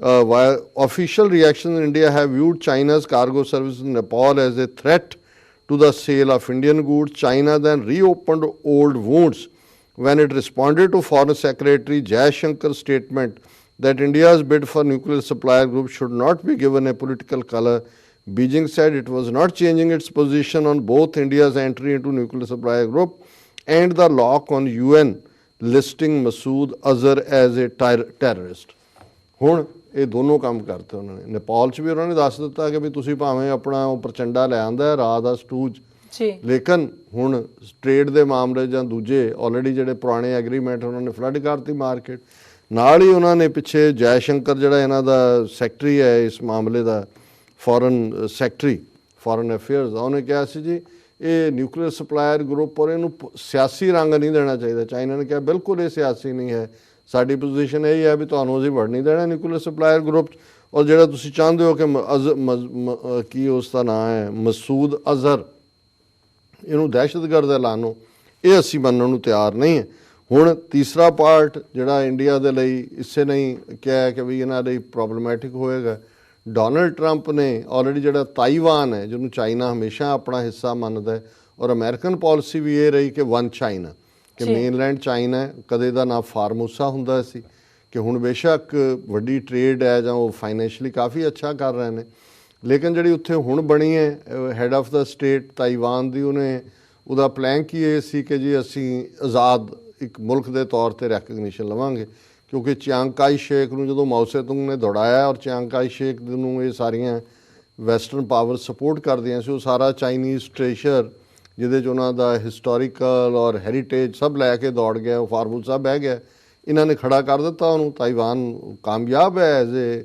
uh, while official reactions in India have viewed China's cargo service in Nepal as a threat to the sale of Indian goods, China then reopened old wounds when it responded to Foreign Secretary Jayashankar's statement that India's bid for nuclear supplier group should not be given a political color. Beijing said it was not changing its position on both India's entry into nuclear supplier group and the lock on UN listing Masood Azhar as a ter terrorist. ਹੁਣ ਇਹ ਦੋਨੋਂ ਕੰਮ ਕਰਤੇ ਉਹਨਾਂ ਨੇ। ਨੇਪਾਲ 'ਚ ਵੀ ਉਹਨਾਂ ਨੇ ਦੱਸ ਦਿੱਤਾ ਕਿ ਵੀ ਤੁਸੀਂ ਭਾਵੇਂ ਆਪਣਾ ਉਹ ਪ੍ਰਚੰਡਾ ਲੈ ਆਂਦਾ ਹੈ ਰਾਤ ਦਾ ਸਟੂਜ। ਜੀ। ਲੇਕਿਨ ਹੁਣ ਟ੍ਰੇਡ ਦੇ ਮਾਮਲੇ ਜਾਂ ਦੂਜੇ ਆਲਰੇਡੀ ਜਿਹੜੇ ਪੁਰਾਣੇ ਐਗਰੀਮੈਂਟ ਉਹਨਾਂ ਨੇ ਫਲੱਡ ਕਰਤੀ ਮਾਰਕੀਟ ਨਾਲ ਹੀ ਉਹਨਾਂ ਨੇ ਪਿੱਛੇ ਜੈ ਸ਼ੰਕਰ ਜਿਹੜਾ ਇਹਨਾਂ ਦਾ ਸੈਕਟਰੀ ਹੈ ਇਸ ਮਾਮਲੇ ਦਾ ਫੋਰਨ ਸੈਕਟਰੀ ਫੋਰਨ ਅਫੇਅਰਸ ਉਹਨੇ ਕਿਹਾ ਸੀ ਜੀ ਇਹ ਨਿਊਕਲੀਅਰ ਸਪਲਾਇਰ ਗਰੁੱਪ ਔਰ ਇਹਨੂੰ ਸਿਆਸੀ ਰੰਗ ਨਹੀਂ ਦੇਣਾ ਚਾਹੀਦਾ। ਚਾਈਨਾ ਨੇ ਕਿਹਾ ਬਿਲਕੁਲ ਇਹ ਸਿਆਸੀ ਨਹੀਂ ਹੈ। ਸਾਡੀ ਪੋਜੀਸ਼ਨ ਇਹ ਹੈ ਵੀ ਤੁਹਾਨੂੰ ਅਸੀਂ ਵੜ ਨਹੀਂ ਦੇਣਾ ਨਿਊਕਲੀਅਰ ਸਪਲਾਇਰ ਗਰੁੱਪ 'ਚ। ਔਰ ਜਿਹੜਾ ਤੁਸੀਂ ਚਾਹੁੰਦੇ ਹੋ ਕਿ ਮ- ਮਜ਼- ਮ- ਕੀ ਉਸ ਦਾ ਨਾਮ ਹੈ? ਮਸੂਦ ਅਜ਼ਹਰ। ਇਹਨੂੰ ਦਹਿਸ਼ਤਗਰਦ ਐਲਾਨੋ ਇਹ ਅਸੀਂ ਮੰਨਣ ਨੂੰ ਤਿਆਰ ਨਹੀਂ ਹੈ। ਹੁਣ ਤੀਸਰਾ ਪਾਰਟ ਜਿਹੜਾ ਇੰਡੀਆ ਦੇ ਲਈ ਇਸੇ ਨਹੀਂ ਕਿਹਾ ਕਿ ਵੀ ਇਹਨਾਂ ਲਈ ਪ੍ਰੋਬਲਮੈਟਿਕ ਹੋਏਗਾ। ਡੋਨਲਡ ਟਰੰਪ ਨੇ ਆਲਰੇਡੀ ਜਿਹੜਾ ਤਾਈਵਾਨ ਹੈ, ਜਿਹਨੂੰ ਚਾਈਨਾ ਹਮੇਸ਼ਾ ਆਪਣਾ ਹਿੱਸਾ ਮੰਨਦਾ ਹੈ, ਔਰ ਅਮਰੀਕਨ ਪਾਲਿਸੀ ਵੀ ਇਹ ਰਹੀ ਕਿ ਵਨ ਚਾਈਨਾ ਕਿ। ਮੇਨਲੈਂਡ ਚਾਈਨਾ ਕਦੇ ਦਾ ਨਾਮ ਫਾਰਮੂਸਾ ਹੁੰਦਾ ਸੀ ਕਿ ਹੁਣ ਬੇਸ਼ੱਕ ਵੱਡੀ ਟ੍ਰੇਡ ਹੈ ਜਾਂ ਉਹ ਫਾਈਨੈਂਸ਼ੀਅਲੀ ਕਾਫੀ ਅੱਛਾ ਕਰ ਰਹੇ ਨੇ ਲੇਕਿਨ ਜਿਹੜੀ ਉੱਥੇ ਹੁਣ ਬਣੀ ਹੈ head of the state Taiwan ਦੀ ਉਹਨੇ ਉਹਦਾ ਪਲਾਨ ਕੀ ਇਹ ਸੀ ਕਿ ਜੀ ਅਸੀਂ ਆਜ਼ਾਦ ਇੱਕ ਮੁਲਕ ਦੇ ਤੌਰ ਤੇ ਰੈਕਗਨੀਸ਼ਨ ਲਵਾਂਗੇ ਕਿਉਂਕਿ ਚਿਆਂਗ ਕਾਈ ਸ਼ੇਕ ਨੂੰ ਜਦੋਂ ਮਾਓ ਤੁੰਗ ਨੇ ਦੌੜਾਇਆ ਔਰ ਚਿਆਂਗ ਕਾਈ ਸ਼ੇਕ ਨੂੰ ਇਹ ਸਾਰੀਆਂ ਵੈਸਟਰਨ ਪਾਵਰ ਸਪੋਰਟ ਕਰਦੀਆਂ ਸੀ ਉਹ ਸਾਰਾ ਚਾਈਨੀਜ਼ ਟ੍ਰੇਸ਼ਰ ਜਿਹਦੇ ਚ ਉਹਨਾਂ ਦਾ ਹਿਸਟੋਰੀਕਲ ਔਰ ਹੈਰੀਟੇਜ ਸਭ ਲੈ ਕੇ ਦੌੜ ਗਿਆ ਉਹ ਫਾਰਮੂਸਾ ਬਹਿ ਗਿਆ। ਇਹਨਾਂ ਨੇ ਖੜਾ ਕਰ ਦਿੱਤਾ ਉਹਨੂੰ ਤਾਈਵਾਨ ਕਾਮਯਾਬ ਹੈ ਐਜ਼ ਏ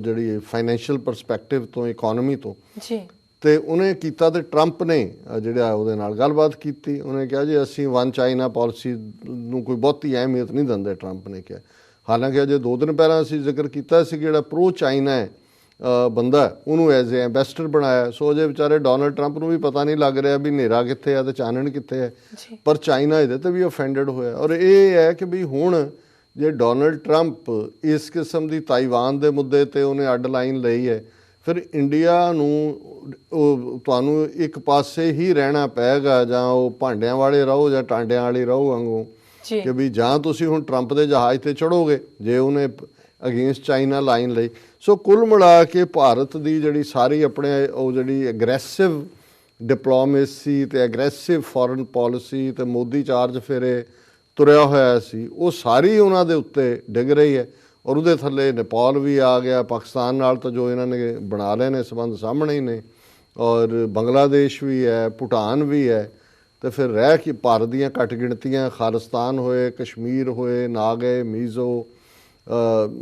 ਜਿਹੜੀ ਫਾਈਨੈਂਸ਼ੀਅਲ ਪਰਸਪੈਕਟਿਵ ਤੋਂ ਇਕਨੋਮੀ ਤੋਂ। ਜੀ। ਤੇ ਉਹਨੇ ਕੀਤਾ ਤੇ ਟਰੰਪ ਨੇ ਅ, ਜਿਹੜਾ ਉਹਦੇ ਨਾਲ ਗੱਲਬਾਤ ਕੀਤੀ। ਉਹਨੇ ਕਿਹਾ ਜੀ ਅਸੀਂ ਵਨ ਚਾਈਨਾ ਪਾਲਿਸੀ ਨੂੰ ਕੋਈ ਬਹੁਤੀ ਅਹਿਮੀਅਤ ਨਹੀਂ ਦਿੰਦੇ ਟਰੰਪ ਨੇ ਕਿਹਾ। ਹਾਲਾਂਕਿ ਅਜੇ ਦੋ ਦਿਨ ਪਹਿਲਾਂ ਅਸੀਂ ਜ਼ਿਕਰ ਕੀਤਾ ਸੀ ਕਿ ਜਿਹੜਾ ਪ੍ਰੋ ਚਾਈਨਾ ਹੈ ਅ, ਬੰਦਾ ਉਹਨੂੰ ਐਜ਼ ਐ ਐਮਬੈਸਡਰ ਬਣਾਇਆ। ਸੋ ਜੇ ਵਿਚਾਰੇ ਡੋਨਲਡ ਟਰੰਪ ਨੂੰ ਵੀ ਪਤਾ ਨਹੀਂ ਲੱਗ ਰਿਹਾ ਵੀ ਹਨੇਰਾ ਕਿੱਥੇ ਆ ਤੇ ਚਾਨਣ ਕਿੱਥੇ ਹੈ ਪਰ ਚਾਈਨਾ ਇਹਦੇ ਤੇ ਵੀ ਅਫੈਂਡਡ ਹੋਇਆ। ਔਰ ਇਹ ਹੈ ਕਿ ਵੀ ਹੁਣ ਜੇ ਡੋਨਲਡ ਟਰੰਪ ਇਸ ਕਿਸਮ ਦੀ ਤਾਈਵਾਨ ਦੇ ਮੁੱਦੇ ਤੇ ਉਹਨੇ ਅੱਡ ਲਾਈਨ ਲਈ ਹੈ ਫਿਰ ਇੰਡੀਆ ਨੂੰ ਉਹ ਤੁਹਾਨੂੰ ਇੱਕ ਪਾਸੇ ਹੀ ਰਹਿਣਾ ਪਏਗਾ ਜਾਂ ਉਹ ਭਾਂਡਿਆਂ ਵਾਲੇ ਰਹੋ ਜਾਂ ਟਾਂਡਿਆਂ ਵਾਲੇ ਰਹੋ ਵਾਂਗੂ ਕਿ ਵੀ ਜਾਂ ਤੁਸੀਂ ਹੁਣ ਟਰੰਪ ਦੇ ਜਹਾਜ਼ ਤੇ ਚੜੋਗੇ ਜੇ ਉਹਨੇ ਅਗੇਂਸਟ ਚਾਈਨਾ ਲਾਈਨ ਲਈ। ਸੋ ਕੁੱਲ ਮਿਲਾ ਕੇ ਭਾਰਤ ਦੀ ਜਿਹੜੀ ਸਾਰੀ ਆਪਣੇ ਉਹ ਜਿਹੜੀ ਐਗਰੈਸਿਵ ਡਿਪਲੋਮੇਸੀ ਤੇ ਐਗਰੈਸਿਵ ਫੋਰਨ ਪਾਲਿਸੀ ਤੇ ਮੋਦੀ ਚਾਰਜ ਫੇਰੇ ਤੁਰਿਆ ਹੋਇਆ ਸੀ, ਉਹ ਸਾਰੀ ਉਹਨਾਂ ਦੇ ਉੱਤੇ ਡਿੱਗ ਰਹੀ ਹੈ ਔਰ ਉਹਦੇ ਥੱਲੇ ਨੇਪਾਲ ਵੀ ਆ ਗਿਆ, ਪਾਕਿਸਤਾਨ ਨਾਲ ਤਾਂ ਜੋ ਇਹਨਾਂ ਨੇ ਬਣਾ ਲਏ ਨੇ, ਸਬੰਧ ਸਾਹਮਣੇ ਹੀ ਨੇ ਔਰ ਬੰਗਲਾਦੇਸ਼ ਵੀ ਹੈ, ਭੂਟਾਨ ਵੀ ਹੈ, ਤੇ ਫਿਰ ਰਹਿ ਕੇ ਭਾਰਤ ਦੀਆਂ ਘੱਟ ਗਿਣਤੀਆਂ ਖਾਲਿਸਤਾਨ ਹੋਏ, ਕਸ਼ਮੀਰ ਹੋਏ ਨਾਗੇ ਮੀਜ਼ੋ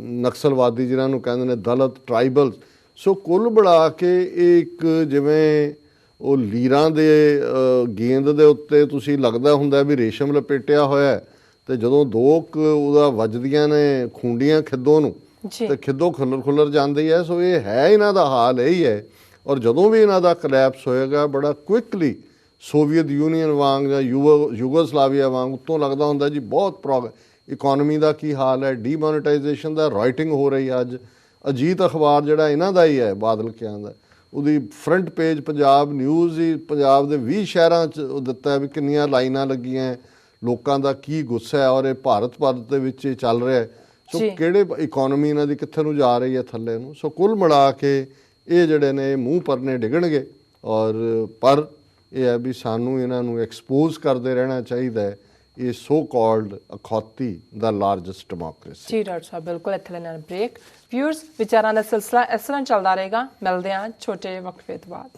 ਨਕਸਲਵਾਦੀ ਜਿਨ੍ਹਾਂ ਨੂੰ ਕਹਿੰਦੇ ਨੇ ਦਲਿਤ ਟ੍ਰਾਈਬਲ ਸੋ ਕੁੱਲ ਬੜਾ ਕੇ ਇਹ ਇੱਕ ਜਿਵੇਂ ਉਹ ਲੀਰਾਂ ਦੇ ਗੇਂਦ ਦੇ ਉੱਤੇ ਤੁਸੀਂ ਲੱਗਦਾ ਹੁੰਦਾ ਵੀ ਰੇਸ਼ਮ ਲਪੇਟਿਆ ਹੋਇਆ ਤੇ ਜਦੋਂ ਦੋ ਕੁ ਉਹਦਾ ਵੱਜਦੀਆਂ ਨੇ ਖੁੰਡੀਆਂ ਖਿੱਦੋਂ ਨੂੰ ਤੇ ਖਿੱਦੋਂ ਖੁੱਲਰ ਖੁੱਲਰ ਜਾਂਦੀ ਹੈ। ਸੋ ਇਹ ਹੈ ਇਹਨਾਂ ਦਾ ਹਾਲ ਇਹੀ ਹੈ ਔਰ ਜਦੋਂ ਵੀ ਇਹਨਾਂ ਦਾ ਕਲੈਪਸ ਹੋਏਗਾ ਬੜਾ ਕੁਇਕਲੀ ਸੋਵੀਅਤ ਯੂਨੀਅਨ ਵਾਂਗ ਜਾਂ ਯੂਗੋ- ਯੂਗੋਸਲਾਵੀਆ ਵਾਂਗ ਉਤੋਂ ਲੱਗਦਾ ਹੁੰਦਾ ਜੀ ਬਹੁਤ ਪ੍ਰੋਗ ਇਕਨੋਮੀ ਦਾ ਕੀ ਹਾਲ ਹੈ ਡੀਮੋਨੇਟਾਈਜੇਸ਼ਨ ਦਾ ਰਾਈਟਿੰਗ ਹੋ ਰਹੀ ਅੱਜ। ਅਜੀਤ ਅਖਬਾਰ ਜਿਹੜਾ ਇਹਨਾਂ ਦਾ ਹੀ ਹੈ ਬਾਦਲ ਕਿਆਂ ਦਾ। ਉਹਦੀ ਫਰੰਟ ਪੇਜ ਪੰਜਾਬ ਨਿਊਜ਼ ਹੀ ਪੰਜਾਬ ਦੇ 20 ਸ਼ਹਿਰਾਂ 'ਚ ਉਹ ਦਿੱਤਾ ਵੀ ਕਿੰਨੀਆਂ ਲਾਈਨਾਂ ਲੱਗੀਆਂ ਲੋਕਾਂ ਦਾ ਕੀ ਗੁੱਸਾ ਹੈ ਔਰ ਇਹ ਭਾਰਤ ਭਾਰਤ ਦੇ ਵਿੱਚ ਇਹ ਚੱਲ ਰਿਹਾ ਹੈ। ਸੋ। ਕਿਹੜੇ ਇਕਨੋਮੀ ਇਹਨਾਂ ਦੀ ਕਿੱਥੇ ਨੂੰ ਜਾ ਰਹੀ ਹੈ ਥੱਲੇ ਨੂੰ? ਸੋ ਕੁੱਲ ਮਿਲਾ ਕੇ ਇਹ ਜਿਹੜੇ ਨੇ ਮੂੰਹ ਪਰਨੇ ਡਿਗਣਗੇ ਔਰ ਪਰ ਇਹ ਹੈ ਵੀ ਸਾਨੂੰ ਇਹਨਾਂ ਨੂੰ ਐਕਸਪੋਜ਼ ਕਰਦੇ ਰਹਿਣਾ ਚਾਹੀਦਾ ਹੈ। ਇਹ ਸੋ ਕਾਲਡ ਅਖੌਤੀ ਦਾ ਲਾਰਜੈਸਟ ਡੈਮੋਕ੍ਰੇਸੀ ਜੀ, ਡਾਕਟਰ ਸਾਹਿਬ, ਬਿਲਕੁਲ ਇੱਥੇ ਲੈਣਾ ਬ੍ਰੇਕ ਵਿਊਅਰਸ ਵਿਚਾਰਾਂ ਦਾ ਸਿਲਸਿਲਾ ਇਸ ਤਰ੍ਹਾਂ ਚੱਲਦਾ ਰਹੇਗਾ। ਮਿਲਦੇ ਹਾਂ ਛੋਟੇ ਵਕਫੇ ਤੋਂ ਬਾਅਦ।